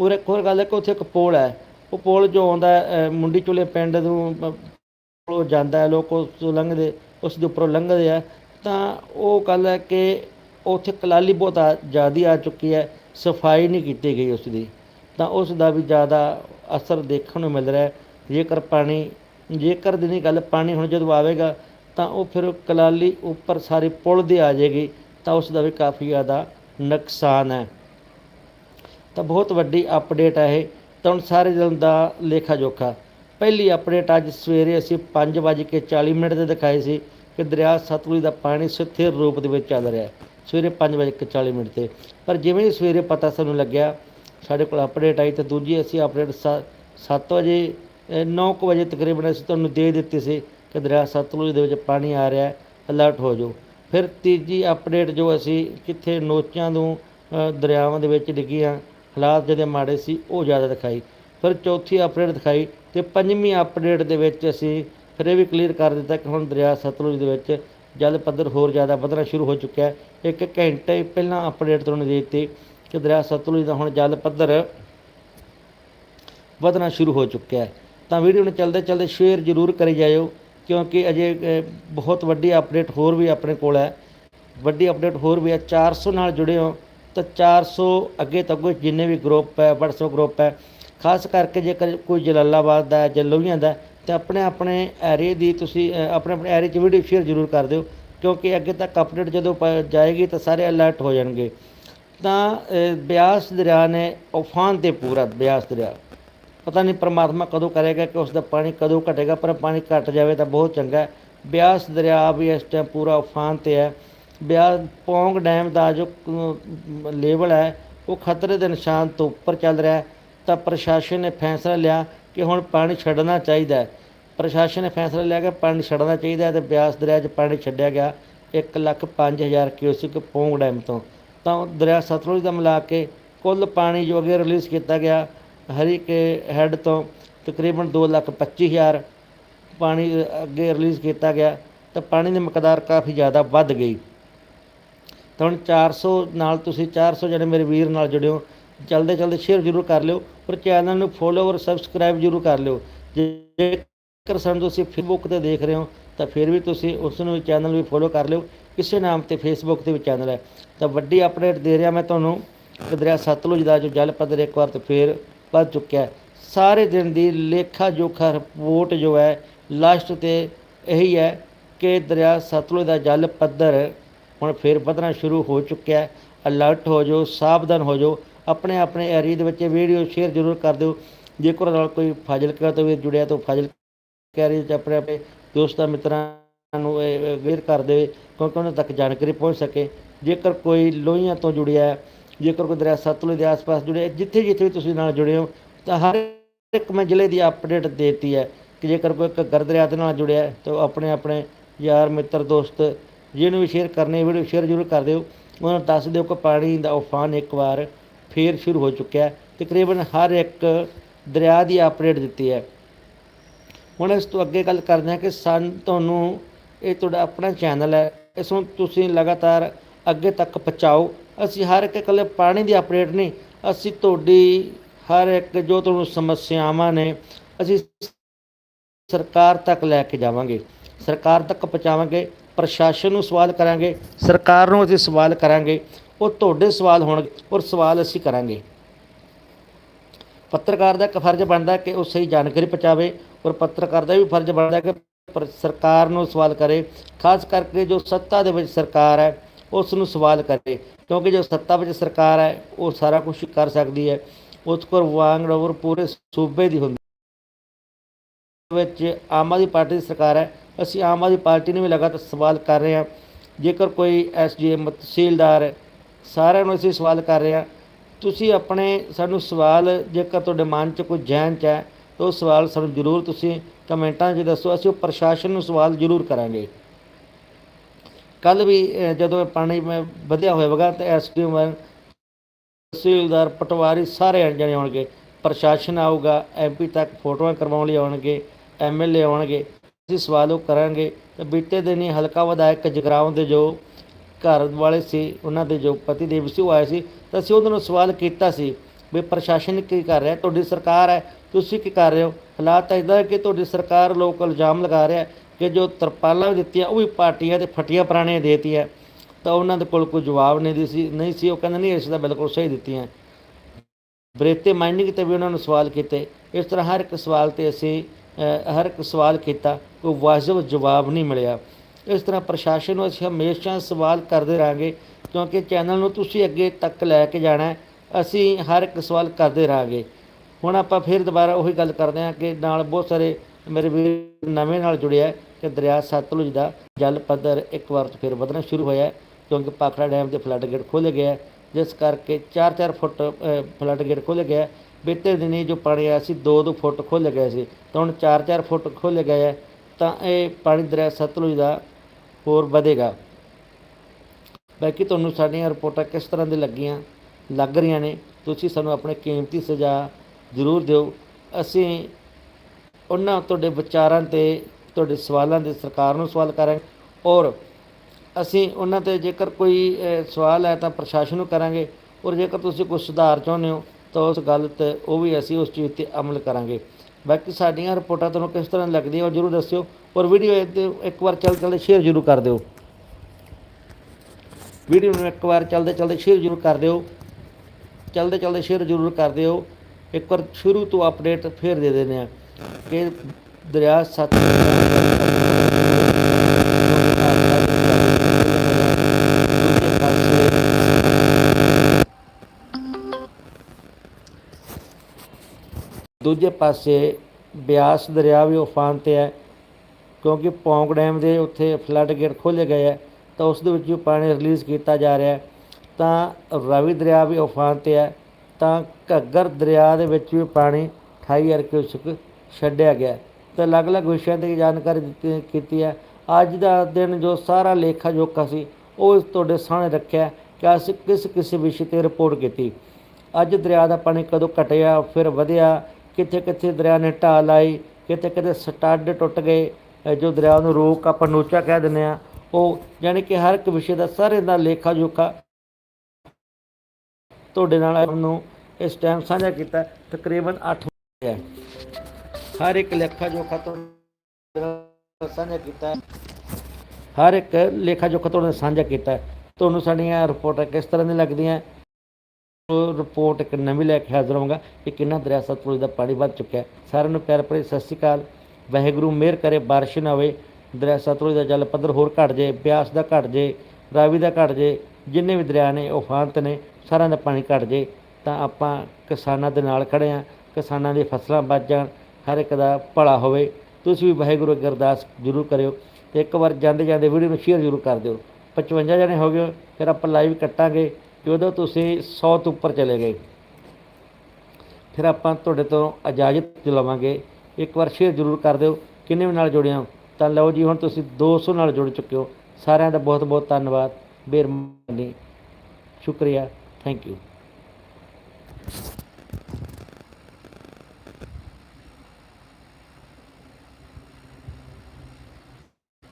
ਔਰ ਇੱਕ ਹੋਰ ਗੱਲ ਹੈ ਕਿ ਉੱਥੇ ਇੱਕ ਪੁਲ ਹੈ। ਉਹ ਪੁਲ ਜੋ ਆਉਂਦਾ ਮੁੰਡੀ ਚੁਲੇ ਪਿੰਡ ਨੂੰ ਉਹ ਜਾਂਦਾ ਹੈ, ਲੋਕ ਉਸ ਤੋਂ ਲੰਘਦੇ, ਉਸ ਦੇ ਉੱਪਰੋਂ ਲੰਘਦੇ ਆ। ਤਾਂ ਉਹ ਗੱਲ ਹੈ ਕਿ ਉੱਥੇ ਕਲਾਲੀ ਬਹੁਤ ਆ ਜ਼ਿਆਦੀ ਆ ਚੁੱਕੀ ਹੈ, ਸਫ਼ਾਈ ਨਹੀਂ ਕੀਤੀ ਗਈ ਉਸ ਦੀ। ਤਾਂ ਉਸ ਦਾ ਵੀ ਜ਼ਿਆਦਾ ਅਸਰ ਦੇਖਣ ਨੂੰ ਮਿਲ ਰਿਹਾ ਜੇਕਰ ਪਾਣੀ, ਜੇਕਰ ਦੀ ਨਹੀਂ ਗੱਲ, ਪਾਣੀ ਹੁਣ ਜਦੋਂ ਆਵੇਗਾ ਤਾਂ ਉਹ ਫਿਰ ਕਲਾਲੀ ਉੱਪਰ ਸਾਰੀ ਪੁਲ ਦੀ ਆ ਜਾਏਗੀ, ਤਾਂ ਉਸ ਦਾ ਵੀ ਕਾਫੀ ਜ਼ਿਆਦਾ ਨੁਕਸਾਨ ਹੈ। ਤਾਂ ਬਹੁਤ ਵੱਡੀ ਅਪਡੇਟ ਹੈ ਇਹ। ਤਾਂ ਹੁਣ ਸਾਰੇ ਦਿਨ ਦਾ ਲੇਖਾ ਜੋਖਾ। ਪਹਿਲੀ ਅਪਡੇਟ ਅੱਜ ਸਵੇਰੇ ਅਸੀਂ 5:40 ਮਿੰਟ ਤੇ ਦਿਖਾਈ ਸੀ ਕਿ ਦਰਿਆ ਸਤਲੁਜ ਦਾ ਪਾਣੀ ਸਥਿਰ ਰੂਪ ਦੇ ਵਿੱਚ ਚੱਲ ਰਿਹਾ ਹੈ, ਸਵੇਰੇ 5:40 ਮਿੰਟ ਤੇ। ਪਰ ਜਿਵੇਂ ਹੀ ਸਵੇਰੇ ਪਤਾ ਸਾਨੂੰ ਲੱਗਿਆ, ਸਾਡੇ ਕੋਲ ਅਪਡੇਟ ਆਈ ਤੇ ਦੂਜੀ ਅਸੀਂ ਅਪਡੇਟ 7 ਵਜੇ 9 ਵਜੇ ਤਕਰੀਬਨ ਅਸੀਂ ਤੁਹਾਨੂੰ ਦੇ ਦਿੱਤੀ ਸੀ ਕਿ ਦਰਿਆ ਸਤਲੁਜ ਦੇ ਵਿੱਚ ਪਾਣੀ ਆ ਰਿਹਾ ਅਲਰਟ ਹੋ ਜਾਓ। ਫਿਰ ਤੀਜੀ ਅਪਡੇਟ ਜੋ ਅਸੀਂ ਕਿੱਥੇ ਨੋਚਾਂ ਨੂੰ ਦਰਿਆਵਾਂ ਦੇ ਵਿੱਚ ਡਿੱਗੀਆਂ, ਹਾਲਾਤ ਜਿਹੜੇ ਮਾੜੇ ਸੀ, ਉਹ ਜ਼ਿਆਦਾ ਦਿਖਾਈ। ਫਿਰ ਚੌਥੀ ਅਪਡੇਟ ਦਿਖਾਈ ਤੇ ਪੰਜਵੀਂ ਅਪਡੇਟ ਦੇ ਵਿੱਚ ਅਸੀਂ ਫਿਰ ਇਹ ਵੀ ਕਲੀਅਰ ਕਰ ਦਿੱਤਾ ਕਿ ਹੁਣ ਦਰਿਆ ਸਤਲੁਜ ਦੇ ਵਿੱਚ ਜਲ ਪੱਧਰ ਹੋਰ ਜ਼ਿਆਦਾ ਵਧਣਾ ਸ਼ੁਰੂ ਹੋ ਚੁੱਕਿਆ ਹੈ। ਇੱਕ ਘੰਟੇ ਪਹਿਲਾਂ ਅਪਡੇਟ ਤੁਹਾਨੂੰ ਦੇ ਦਿੱਤੀ ਕਿ ਦਰਿਆ ਸਤਲੁਜ ਦਾ ਹੁਣ ਜਲ ਪੱਧਰ ਵਧਣਾ ਸ਼ੁਰੂ ਹੋ ਚੁੱਕਿਆ ਹੈ। ਤਾਂ ਵੀਡੀਓ ਨੂੰ ਚਲਦੇ ਚਲਦੇ ਸ਼ੇਅਰ ਜ਼ਰੂਰ ਕਰੀ ਜਾਇਓ। ਕਿਉਂਕਿ ਅਜੇ ਬਹੁਤ ਵੱਡੀ ਅਪਡੇਟ ਹੋਰ ਵੀ ਆਪਣੇ ਕੋਲ ਹੈ। ਵੱਡੀ ਅਪਡੇਟ ਹੋਰ ਵੀ ਹੈ। 400 ਨਾਲ ਜੁੜੇ ਹੋ ਤਾਂ 400 ਅੱਗੇ ਤੱਕ ਜਿੰਨੇ ਵੀ ਗਰੁੱਪ ਹੈ WhatsApp ਗਰੁੱਪ ਹੈ। ਖਾਸ ਕਰਕੇ ਜੇਕਰ ਕੋਈ ਜਲਾਲਾਬਾਦ ਦਾ ਜਾਂ ਲੋਹੀਆਂ ਦਾ ਹੈ, ਤਾਂ ਆਪਣੇ ਆਪਣੇ ਏਰੀਏ ਦੀ ਤੁਸੀਂ ਆਪਣੇ ਆਪਣੇ ਏਰੀਏ 'ਚ ਵੀਡੀਓ ਸ਼ੇਅਰ ਜ਼ਰੂਰ ਕਰ ਦਿਓ। ਕਿਉਂਕਿ ਅੱਗੇ ਤੱਕ ਅਪਡੇਟ ਜਦੋਂ ਪ- ਜਾਏਗੀ ਤਾਂ ਸਾਰੇ ਅਲਰਟ ਹੋ ਜਾਣਗੇ। ਤਾਂ ਬਿਆਸ ਦਰਿਆ ਨੇ ਉਫਾਨ ਤੇ ਪੂਰਾ ਬਿਆਸ ਦਰਿਆ। ਪਤਾ ਨਹੀਂ ਪ੍ਰਮਾਤਮਾ ਕਦੋਂ ਕਰੇਗਾ ਕਿ ਉਸ ਦਾ ਪਾਣੀ ਕਦੋਂ ਘਟੇਗਾ, ਪਰ ਪਾਣੀ ਘਟ ਜਾਵੇ ਤਾਂ ਬਹੁਤ ਚੰਗਾ ਬਿਆਸ ਦਰਿਆ ਵੀ ਇਸ ਟਾਈਮ ਪੂਰਾ ਉਫਾਨ ਤੇ ਹੈ। ਬਿਆਸ ਪੌਂਗ ਡੈਮ ਦਾ ਜੋ ਲੈਵਲ ਹੈ, ਉਹ ਖਤਰੇ ਦੇ ਨਿਸ਼ਾਨ ਤੋਂ ਉੱਪਰ ਚੱਲ ਰਿਹਾ ਹੈ। ਤਾਂ ਪ੍ਰਸ਼ਾਸਨ ਨੇ ਫੈਸਲਾ ਲਿਆ ਕਿ ਹੁਣ ਪਾਣੀ ਛੱਡਣਾ ਚਾਹੀਦਾ ਹੈ। ਪ੍ਰਸ਼ਾਸਨ ਨੇ ਫੈਸਲਾ ਲਿਆ ਕਿ ਪਾਣੀ ਛੱਡਣਾ ਚਾਹੀਦਾ ਹੈ ਤੇ ਬਿਆਸ ਦਰਿਆ 'ਚ ਪਾਣੀ ਛੱਡਿਆ ਗਿਆ 1 ਲੱਖ 5000 ਕਿਊਸਿਕ ਪੌਂਗ ਡੈਮ ਤੋਂ। ਤਾਂ ਉਹ ਦਰਿਆ ਸਤਲੁਜ ਦਾ ਮਿਲਾ ਕੇ ਕੁੱਲ ਪਾਣੀ ਜੋ ਅੱਗੇ ਰਿਲੀਜ਼ ਕੀਤਾ ਗਿਆ ਹਰੀਕੇ ਹੈੱਡ ਤੋਂ ਤਕਰੀਬਨ 2 ਲੱਖ 25000 ਪਾਣੀ ਅੱਗੇ ਰਿਲੀਜ਼ ਕੀਤਾ ਗਿਆ, ਤਾਂ ਪਾਣੀ ਦੀ ਮਕਦਾਰ ਕਾਫੀ ਜ਼ਿਆਦਾ ਵੱਧ ਗਈ। ਤਾਂ ਹੁਣ 400 ਨਾਲ ਤੁਸੀਂ 400 ਜਿਹੜੇ ਮੇਰੇ ਵੀਰ ਨਾਲ ਜੁੜਿਓ ਜਲਦੇ ਚਲਦੇ ਸ਼ੇਅਰ ਜ਼ਰੂਰ ਕਰ ਲਿਓ ਔਰ ਚੈਨਲ ਨੂੰ ਫੋਲੋ ਔਰ ਸਬਸਕ੍ਰਾਈਬ ਜ਼ਰੂਰ ਕਰ ਲਿਓ। ਜੇਕਰ ਸਾਨੂੰ ਤੁਸੀਂ ਫੇਸਬੁੱਕ ਤੇ ਦੇਖ ਰਹੇ ਹੋ, ਤਾਂ ਫਿਰ ਵੀ ਤੁਸੀਂ ਉਸ ਨੂੰ ਵੀ ਚੈਨਲ ਵੀ ਫੋਲੋ ਕਰ ਲਿਓ। ਕਿਸੇ ਨਾਮ ਤੇ ਫੇਸਬੁੱਕ ਤੇ ਵੀ ਚੈਨਲ ਹੈ। ਤਾਂ ਵੱਡੀ ਅਪਡੇਟ ਦੇ ਰਿਹਾ ਮੈਂ ਤੁਹਾਨੂੰ। ਕਿ ਦਰਿਆ ਸਤਲੁਜ ਦਾ ਜੋ ਜਲ ਪੱਧਰ ਇੱਕ ਵਾਰ ਤੇ ਫੇਰ ਵੱਧ ਚੁੱਕਿਆ ਸਾਰੇ ਦਿਨ ਦੀ ਲੇਖਾ ਜੋਖਾ ਰਿਪੋਰਟ ਜੋ ਹੈ, ਲਾਸਟ ਤੇ ਇਹੀ ਹੈ ਕਿ ਦਰਿਆ ਸਤਲੁਜ ਦਾ ਜਲ ਪੱਧਰ ਹੁਣ ਫੇਰ ਵਧਣਾ ਸ਼ੁਰੂ ਹੋ ਚੁੱਕਿਆ ਅਲਰਟ ਹੋ ਜਾਓ, ਸਾਵਧਾਨ ਹੋ ਜਾਓ, ਆਪਣੇ ਆਪਣੇ ਏਰੀਆ ਦੇ ਵਿੱਚ ਵੀਡੀਓ ਸ਼ੇਅਰ ਜ਼ਰੂਰ ਕਰ ਦਿਓ। ਜੇਕਰ ਨਾਲ ਕੋਈ ਫਾਜ਼ਿਲਕਾ ਤੋਂ ਵੀ ਜੁੜਿਆ ਤਾਂ ਫਾਜ਼ਿਲਕਾ ਏਰੀਆ 'ਚ ਆਪਣੇ ਆਪਣੇ ਦੋਸਤਾਂ ਮਿੱਤਰਾਂ ਨੂੰ ਅਵੇਅਰ ਕਰ ਦੇਵੇ, ਕਿਉਂਕਿ ਉਹਨਾਂ ਤੱਕ ਜਾਣਕਾਰੀ ਪਹੁੰਚ ਸਕੇ। ਜੇਕਰ ਕੋਈ ਲੋਹੀਆਂ ਤੋਂ ਜੁੜਿਆ ਜੇਕਰ ਕੋਈ ਦਰਿਆ ਸਤਲੁਜ ਦੇ ਆਸ-ਪਾਸ ਜੁੜਿਆ ਜਿੱਥੇ ਜਿੱਥੇ ਵੀ ਤੁਸੀਂ ਨਾਲ ਜੁੜੇ ਹੋ, ਤਾਂ ਹਰ ਇੱਕ ਮੈਂ ਜ਼ਿਲ੍ਹੇ ਦੀ ਅਪਡੇਟ ਦੇਤੀ ਹੈ ਕਿ ਜੇਕਰ ਕੋਈ ਘੱਗਰ ਦਰਿਆ ਦੇ ਨਾਲ ਜੁੜਿਆ ਤਾਂ ਉਹ ਆਪਣੇ ਆਪਣੇ ਯਾਰ, ਮਿੱਤਰ, ਦੋਸਤ ਜਿਹਨੂੰ ਵੀ ਸ਼ੇਅਰ ਕਰਨੇ ਵੀਡੀਓ ਸ਼ੇਅਰ ਜ਼ਰੂਰ ਕਰ ਦਿਓ। ਉਹਨਾਂ ਨੂੰ ਦੱਸ ਦਿਓ ਕਿ ਪਾਣੀ ਦਾ ਉਫਾਨ ਇੱਕ ਵਾਰ ਫੇਰ ਸ਼ੁਰੂ ਹੋ ਚੁੱਕਿਆ ਹੈ। ਤਕਰੀਬਨ ਹਰ ਇੱਕ ਦਰਿਆ ਦੀ ਅਪਡੇਟ ਦਿੱਤੀ ਹੈ। ਹੁਣ ਇਸ ਤੋਂ ਅੱਗੇ ਗੱਲ ਕਰਦੇ ਹਾਂ ਕਿ ਸਨ ਤੁਹਾਨੂੰ ਇਹ ਤੁਹਾਡਾ ਆਪਣਾ ਚੈਨਲ ਹੈ। ਇਸ ਨੂੰ ਤੁਸੀਂ ਲਗਾਤਾਰ ਅੱਗੇ ਤੱਕ ਪਹੁੰਚਾਓ। ਅਸੀਂ ਹਰ ਇੱਕ ਇਕੱਲੇ ਪਾਣੀ ਦੀ ਅਪਡੇਟ ਨਹੀਂ, ਅਸੀਂ ਤੁਹਾਡੀ ਹਰ ਇੱਕ ਜੋ ਤੁਹਾਨੂੰ ਸਮੱਸਿਆਵਾਂ ਨੇ, ਅਸੀਂ ਸਰਕਾਰ ਤੱਕ ਲੈ ਕੇ ਜਾਵਾਂਗੇ। ਸਰਕਾਰ ਤੱਕ ਪਹੁੰਚਾਵਾਂਗੇ, ਪ੍ਰਸ਼ਾਸਨ ਨੂੰ ਸਵਾਲ ਕਰਾਂਗੇ, ਸਰਕਾਰ ਨੂੰ ਅਸੀਂ ਸਵਾਲ ਕਰਾਂਗੇ, ਉਹ ਤੁਹਾਡੇ ਸਵਾਲ ਹੋਣਗੇ ਔਰ ਸਵਾਲ ਅਸੀਂ ਕਰਾਂਗੇ। ਪੱਤਰਕਾਰ ਦਾ ਇੱਕ ਫਰਜ਼ ਬਣਦਾ ਕਿ ਉਹ ਸਹੀ ਜਾਣਕਾਰੀ ਪਹੁੰਚਾਵੇ ਔਰ ਪੱਤਰਕਾਰ ਦਾ ਵੀ ਫਰਜ਼ ਬਣਦਾ ਕਿ ਸਰਕਾਰ ਨੂੰ ਸਵਾਲ ਕਰੇ, ਖਾਸ ਕਰਕੇ ਜੋ ਸੱਤਾ ਦੇ ਵਿੱਚ ਸਰਕਾਰ ਹੈ ਉਸ ਨੂੰ ਸਵਾਲ ਕਰੇ, ਕਿਉਂਕਿ ਜੋ ਸੱਤਾ ਵਿੱਚ ਸਰਕਾਰ ਹੈ, ਉਹ ਸਾਰਾ ਕੁਝ ਕਰ ਸਕਦੀ ਹੈ। ਉਸ ਕੋਲ ਵਾਂਗ ਓਵਰ ਪੂਰੇ ਸੂਬੇ ਦੀ ਹੁੰਦੀ ਵਿੱਚ ਆਮ ਆਦਮੀ ਪਾਰਟੀ ਦੀ ਸਰਕਾਰ ਹੈ। ਅਸੀਂ ਆਮ ਆਦਮੀ ਪਾਰਟੀ ਨੂੰ ਵੀ ਲਗਾਤਾਰ ਸਵਾਲ ਕਰ ਰਹੇ ਹਾਂ। ਜੇਕਰ ਕੋਈ ਐਸਡੀਐਮ ਤਹਿਸੀਲਦਾਰ ਸਾਰਿਆਂ ਨੂੰ ਅਸੀਂ ਸਵਾਲ ਕਰ ਰਹੇ ਹਾਂ। ਤੁਸੀਂ ਆਪਣੇ, ਸਾਨੂੰ ਸਵਾਲ, ਜੇਕਰ ਤੁਹਾਡੇ ਮਨ 'ਚ ਕੋਈ ਜਹਿਨ 'ਚ ਹੈ, ਤਾਂ ਉਹ ਸਵਾਲ ਸਾਨੂੰ ਜ਼ਰੂਰ ਤੁਸੀਂ ਕਮੈਂਟਾਂ 'ਚ ਦੱਸੋ। ਅਸੀਂ ਉਹ ਪ੍ਰਸ਼ਾਸਨ ਨੂੰ ਸਵਾਲ ਜ਼ਰੂਰ ਕਰਾਂਗੇ। ਕੱਲ ਵੀ ਜਦੋਂ ਇਹ ਪਾਣੀ ਮੈਂ ਵਧਿਆ ਹੋਵੇਗਾ ਤਾਂ ਐਸਡੀਐਮ ਤਹਿਸੀਲਦਾਰ ਪਟਵਾਰੀ ਸਾਰੇ ਆ ਜਾਣੇ ਆਉਣਗੇ। ਪ੍ਰਸ਼ਾਸਨ ਆਊਗਾ ਐਮਪੀ ਤੱਕ ਫੋਟੋਆਂ ਕਰਵਾਉਣ ਲਈ ਆਉਣਗੇ ਐਮਐਲਏ ਆਉਣਗੇ। ਅਸੀਂ ਸਵਾਲ ਉਹ ਕਰਾਂਗੇ, ਤੇ ਬੀਤੇ ਦਿਨ ਹੀ ਹਲਕਾ ਵਿਧਾਇਕ ਜਗਰਾਉਂ ਦੇ ਜੋ ਘਰ ਵਾਲੇ ਸੀ, ਉਹਨਾਂ ਦੇ ਜੋ ਪਤੀ ਦੇਵ ਸੀ, ਉਹ ਆਏ ਸੀ, ਤਾਂ ਅਸੀਂ ਉਹਨਾਂ ਨੂੰ ਸਵਾਲ ਕੀਤਾ ਸੀ ਵੀ ਪ੍ਰਸ਼ਾਸਨ ਕੀ ਕਰ ਰਿਹਾ, ਤੁਹਾਡੀ ਸਰਕਾਰ ਹੈ, ਤੁਸੀਂ ਕੀ ਕਰ ਰਹੇ ਹੋ? ਹਾਲਾਤ ਤਾਂ ਇਦਾਂ ਕਿ ਤੁਹਾਡੀ ਸਰਕਾਰ ਲੋਕ ਇਲਜ਼ਾਮ ਲਗਾ ਰਿਹਾ ਕਿ ਜੋ ਤਰਪਾਲਾਂ ਦਿੱਤੀਆਂ, ਉਹ ਵੀ ਪਾਰਟੀਆਂ ਤੇ ਫਟੀਆਂ ਪੁਰਾਣੀਆਂ ਦੇਤੀਆਂ। ਤਾਂ ਉਹਨਾਂ ਦੇ ਕੋਲ ਕੋਈ ਜਵਾਬ ਨਹੀਂ ਦੀ ਸੀ, ਨਹੀਂ ਸੀ, ਉਹ ਕਹਿੰਦੇ ਨਹੀਂ, ਇਸ ਦਾ ਬਿਲਕੁਲ ਸਹੀ ਦਿੱਤੀਆਂ। ਬਰੇਤੇ ਮਾਈਨਿੰਗ ਤੇ ਵੀ ਉਹਨਾਂ ਨੂੰ ਸਵਾਲ ਕੀਤੇ। ਇਸ ਤਰ੍ਹਾਂ ਹਰ ਇੱਕ ਸਵਾਲ ਤੇ ਅਸੀਂ ਹਰ ਇੱਕ ਸਵਾਲ ਕੀਤਾ ਕੋਈ ਵਾਜਬ ਜਵਾਬ ਨਹੀਂ ਮਿਲਿਆ। ਇਸ ਤਰ੍ਹਾਂ ਪ੍ਰਸ਼ਾਸਨ ਨੂੰ ਅਸੀਂ ਹਮੇਸ਼ਾ ਸਵਾਲ ਕਰਦੇ ਰਹਾਂਗੇ, ਕਿਉਂਕਿ ਚੈਨਲ ਨੂੰ ਤੁਸੀਂ ਅੱਗੇ ਤੱਕ ਲੈ ਕੇ ਜਾਣਾ ਅਸੀਂ ਹਰ ਇੱਕ ਸਵਾਲ ਕਰਦੇ ਰਹਾਂਗੇ। ਹੁਣ ਆਪਾਂ ਫਿਰ ਦੁਬਾਰਾ ਉਹੀ ਗੱਲ ਕਰਦੇ ਹਾਂ ਕਿ ਨਾਲ ਬਹੁਤ ਸਾਰੇ ਮੇਰੇ ਵੀਰ ਨਵੇਂ ਨਾਲ ਜੁੜਿਆ ਕਿ ਦਰਿਆ ਸਤਲੁਜ ਦਾ ਜਲ ਪੱਧਰ ਇੱਕ ਵਾਰ ਫਿਰ ਵਧਣਾ ਸ਼ੁਰੂ ਹੋਇਆ ਕਿਉਂਕਿ ਪਾਖੜਾ ਡੈਮ ਦੇ ਫਲੱਡ ਗੇਟ ਖੋਲ੍ਹੇ ਗਏ ਹੈ। ਜਿਸ ਕਰਕੇ 4-4 ਫੁੱਟ ਫਲੱਡ ਗੇਟ ਖੋਲ੍ਹੇ ਗਏ ਹੈ। ਬੀਤੇ ਦਿਨੀ ਜੋ ਪਾਣੀ ਆਇਆ ਸੀ 2-2 ਫੁੱਟ ਖੋਲ੍ਹੇ ਗਏ ਸੀ। ਤਾਂ ਹੁਣ 4-4 ਫੁੱਟ ਖੋਲ੍ਹੇ ਗਏ ਹੈ, ਤਾਂ ਇਹ ਪਾਣੀ ਦਰਿਆ ਸਤਲੁਜ ਦਾ ਹੋਰ ਵਧੇਗਾ। ਬਾਕੀ ਤੁਹਾਨੂੰ ਸਾਡੀਆਂ ਰਿਪੋਰਟਾਂ ਕਿਸ ਤਰ੍ਹਾਂ ਦੀ ਲੱਗੀਆਂ, ਲੱਗ ਰਹੀਆਂ ਨੇ, ਤੁਸੀਂ ਸਾਨੂੰ ਆਪਣੇ ਕੀਮਤੀ ਸੁਝਾਅ ਜ਼ਰੂਰ ਦਿਓ। ਅਸੀਂ ਉਹਨਾਂ ਤੁਹਾਡੇ ਵਿਚਾਰਾਂ ਤੇ ਤੁਹਾਡੇ ਸਵਾਲਾਂ ਦੇ ਸਰਕਾਰ ਨੂੰ ਸਵਾਲ ਕਰਾਂਗੇ। ਔਰ ਅਸੀਂ ਉਹਨਾਂ ਤੇ ਜੇਕਰ ਕੋਈ ਸਵਾਲ ਹੈ ਤਾਂ ਪ੍ਰਸ਼ਾਸਨ ਨੂੰ ਕਰਾਂਗੇ। ਔਰ ਜੇਕਰ ਤੁਸੀਂ ਕੋਈ ਸੁਧਾਰ ਚਾਹੁੰਦੇ ਹੋ, ਤਾਂ ਉਸ ਗੱਲ ਤੇ ਉਹ ਵੀ ਅਸੀਂ ਉਸ ਚੀਜ਼ ਤੇ ਅਮਲ ਕਰਾਂਗੇ। ਬਾਕੀ ਸਾਡੀਆਂ ਰਿਪੋਰਟਾਂ ਤੁਹਾਨੂੰ ਕਿਸ ਤਰ੍ਹਾਂ ਲੱਗਦੀਆਂ ਉਹ ਜਰੂਰ ਦੱਸਿਓ। ਔਰ ਵੀਡੀਓ ਇੱਕ ਵਾਰ ਚੱਲ ਚੱਲਦੇ ਸ਼ੇਅਰ ਜਰੂਰ ਕਰ ਦਿਓ। ਵੀਡੀਓ ਨੂੰ ਇੱਕ ਵਾਰ ਚੱਲਦੇ ਚੱਲਦੇ ਸ਼ੇਅਰ ਜਰੂਰ ਕਰ ਦਿਓ। ਚੱਲਦੇ ਚੱਲਦੇ ਸ਼ੇਅਰ ਜਰੂਰ ਕਰ ਦਿਓ। ਇੱਕ ਵਾਰ ਸ਼ੁਰੂ ਤੋਂ ਅਪਡੇਟ ਫੇਰ ਦੇ ਦਿੰਦੇ ਆ ਕਿ ਦਰਿਆ ਸੱਤ ਦੂਜੇ ਪਾਸੇ ਬਿਆਸ ਦਰਿਆ ਵੀ ਉਫਾਨ ਤੇ ਹੈ, ਕਿਉਂਕਿ ਪੌਂਗ ਡੈਮ ਦੇ ਉੱਥੇ ਫਲੱਡ ਗੇਟ ਖੋਲ੍ਹੇ ਗਏ ਹੈ ਤਾਂ ਉਸ ਦੇ ਵਿੱਚ ਵੀ ਪਾਣੀ ਰਿਲੀਜ਼ ਕੀਤਾ ਜਾ ਰਿਹਾ ਹੈ। ਤਾਂ ਰਾਵੀ ਦਰਿਆ ਵੀ ਉਫਾਨ ਤੇ ਹੈ, ਤਾਂ ਘੱਗਰ ਦਰਿਆ ਦੇ ਵਿੱਚ ਵੀ ਪਾਣੀ 28 ਕਿਊਸਕ ਛੱਡਿਆ ਗਿਆ ਤਾਂ ਅਲੱਗ-ਅਲੱਗ ਵਿਸ਼ਿਆਂ ਤੇ ਜਾਣਕਾਰੀ ਦਿੱਤੀ, ਕੀਤੀ ਹੈ। ਅੱਜ ਦਾ ਦਿਨ ਜੋ ਸਾਰਾ ਲੇਖਾ ਜੋਖਾ ਸੀ, ਉਹ ਤੁਹਾਡੇ ਸਾਹਮਣੇ ਰੱਖਿਆ ਕਿ ਅਸੀਂ ਕਿਸ ਕਿਸ ਵਿਸ਼ੇ ਤੇ ਰਿਪੋਰਟ ਕੀਤੀ। ਅੱਜ ਦਰਿਆ ਦਾ ਪਾਣੀ ਕਦੋਂ ਘਟਿਆ, ਫਿਰ ਵਧਿਆ ਕਿੱਥੇ ਕਿੱਥੇ ਦਰਿਆ ਨੇ ਢਾਲ ਲਾਈ ਕਿਤੇ ਕਿਤੇ ਸਟੱਡ ਟੁੱਟ ਗਏ ਜੋ ਦਰਿਆ ਨੂੰ ਰੋਕ ਆਪਾਂ ਨੋਚਾ ਕਹਿ ਦਿੰਦੇ ਆ ਉਹ ਯਾਨੀ ਕਿ ਹਰ ਇੱਕ ਵਿਸ਼ੇ ਦਾ ਸਾਰੇ ਦਾ ਲੇਖਾ ਜੋਖਾ ਤੁਹਾਡੇ ਨਾਲ ਨੂੰ ਇਸ ਟਾਈਮ ਸਾਂਝਾ ਕੀਤਾ, ਤਕਰੀਬਨ 8 ਹੈ। ਹਰ ਇੱਕ ਲੇਖਾ ਜੋਖਾ ਤੁਹਾਡੇ ਸਾਂਝਾ ਕੀਤਾ ਹਰ ਇੱਕ ਲੇਖਾ ਜੋਖਾ ਤੁਹਾਡੇ ਸਾਂਝਾ ਕੀਤਾ ਤੁਹਾਨੂੰ ਸਾਡੀਆਂ ਰਿਪੋਰਟਾਂ ਕਿਸ ਤਰ੍ਹਾਂ ਦੀਆਂ ਲੱਗਦੀਆਂ ਰਿਪੋਰਟ ਇੱਕ ਨਵੀਂ ਲੈ ਕੇ ਹਾਜ਼ਰ ਹੋਵਾਂਗਾ ਕਿ ਕਿੰਨਾ ਦਰਿਆ ਸਤਲੁਜ ਦਾ ਪਾਣੀ ਵੱਧ ਚੁੱਕਿਆ ਸਾਰਿਆਂ ਨੂੰ ਪਿਆਰ ਭਰੀ ਸਤਿ ਸ਼੍ਰੀ ਅਕਾਲ। ਵਾਹਿਗੁਰੂ, ਮਿਹਰ ਕਰੇ, ਬਾਰਿਸ਼ ਨਾ ਹੋਵੇ। ਦਰਿਆ ਸਤਲੁਜ ਦਾ ਜਲ ਪੱਧਰ ਹੋਰ ਘਟ ਜੇ ਬਿਆਸ ਦਾ ਘਟ ਜੇ ਰਾਵੀ ਦਾ ਘਟ ਜੇ ਜਿੰਨੇ ਵੀ ਦਰਿਆ ਨੇ, ਉਹ ਫਾਂਤ ਨੇ, ਸਾਰਿਆਂ ਦਾ ਪਾਣੀ ਘਟ ਜੇ ਤਾਂ ਆਪਾਂ ਕਿਸਾਨਾਂ ਦੇ ਨਾਲ ਖੜੇ ਆ ਕਿਸਾਨਾਂ ਦੀ ਫਸਲਾਂ ਬਚ ਜਾਣ ਹਰ ਇੱਕ ਦਾ ਭਲਾ ਹੋਵੇ। ਤੁਸੀਂ ਵੀ ਵਾਹਿਗੁਰੂ ਅੱਗੇ ਅਰਦਾਸ ਜ਼ਰੂਰ ਕਰਿਓ ਤੇ ਇੱਕ ਵਾਰ ਜਾਂਦੇ ਜਾਂਦੇ ਵੀਡੀਓ ਨੂੰ ਸ਼ੇਅਰ ਜ਼ਰੂਰ ਕਰ ਦਿਓ। 55 ਜਣੇ ਹੋ ਗਏ, ਫਿਰ ਆਪਾਂ ਲਾਈਵ ਕੱਟਾਂਗੇ ਜਦੋਂ ਤੁਸੀਂ 100 ਤੋਂ ਉੱਪਰ ਚਲੇ ਗਏ। ਫਿਰ ਆਪਾਂ ਤੁਹਾਡੇ ਤੋਂ ਇਜਾਜ਼ਤ ਲਵਾਂਗੇ। ਇੱਕ ਵਾਰ ਸ਼ੇਅਰ ਜ਼ਰੂਰ ਕਰ ਦਿਓ। ਕਿੰਨੇ ਵੀ ਨਾਲ ਜੁੜਿਆ ਹੋ, ਤਾਂ ਲਓ ਜੀ ਹੁਣ ਤੁਸੀਂ 200 ਨਾਲ ਜੁੜ ਚੁੱਕੇ ਹੋ। ਸਾਰਿਆਂ ਦਾ ਬਹੁਤ ਬਹੁਤ ਧੰਨਵਾਦ। ਮਿਹਰਬਾਨੀ। ਸ਼ੁਕਰੀਆ। Thank you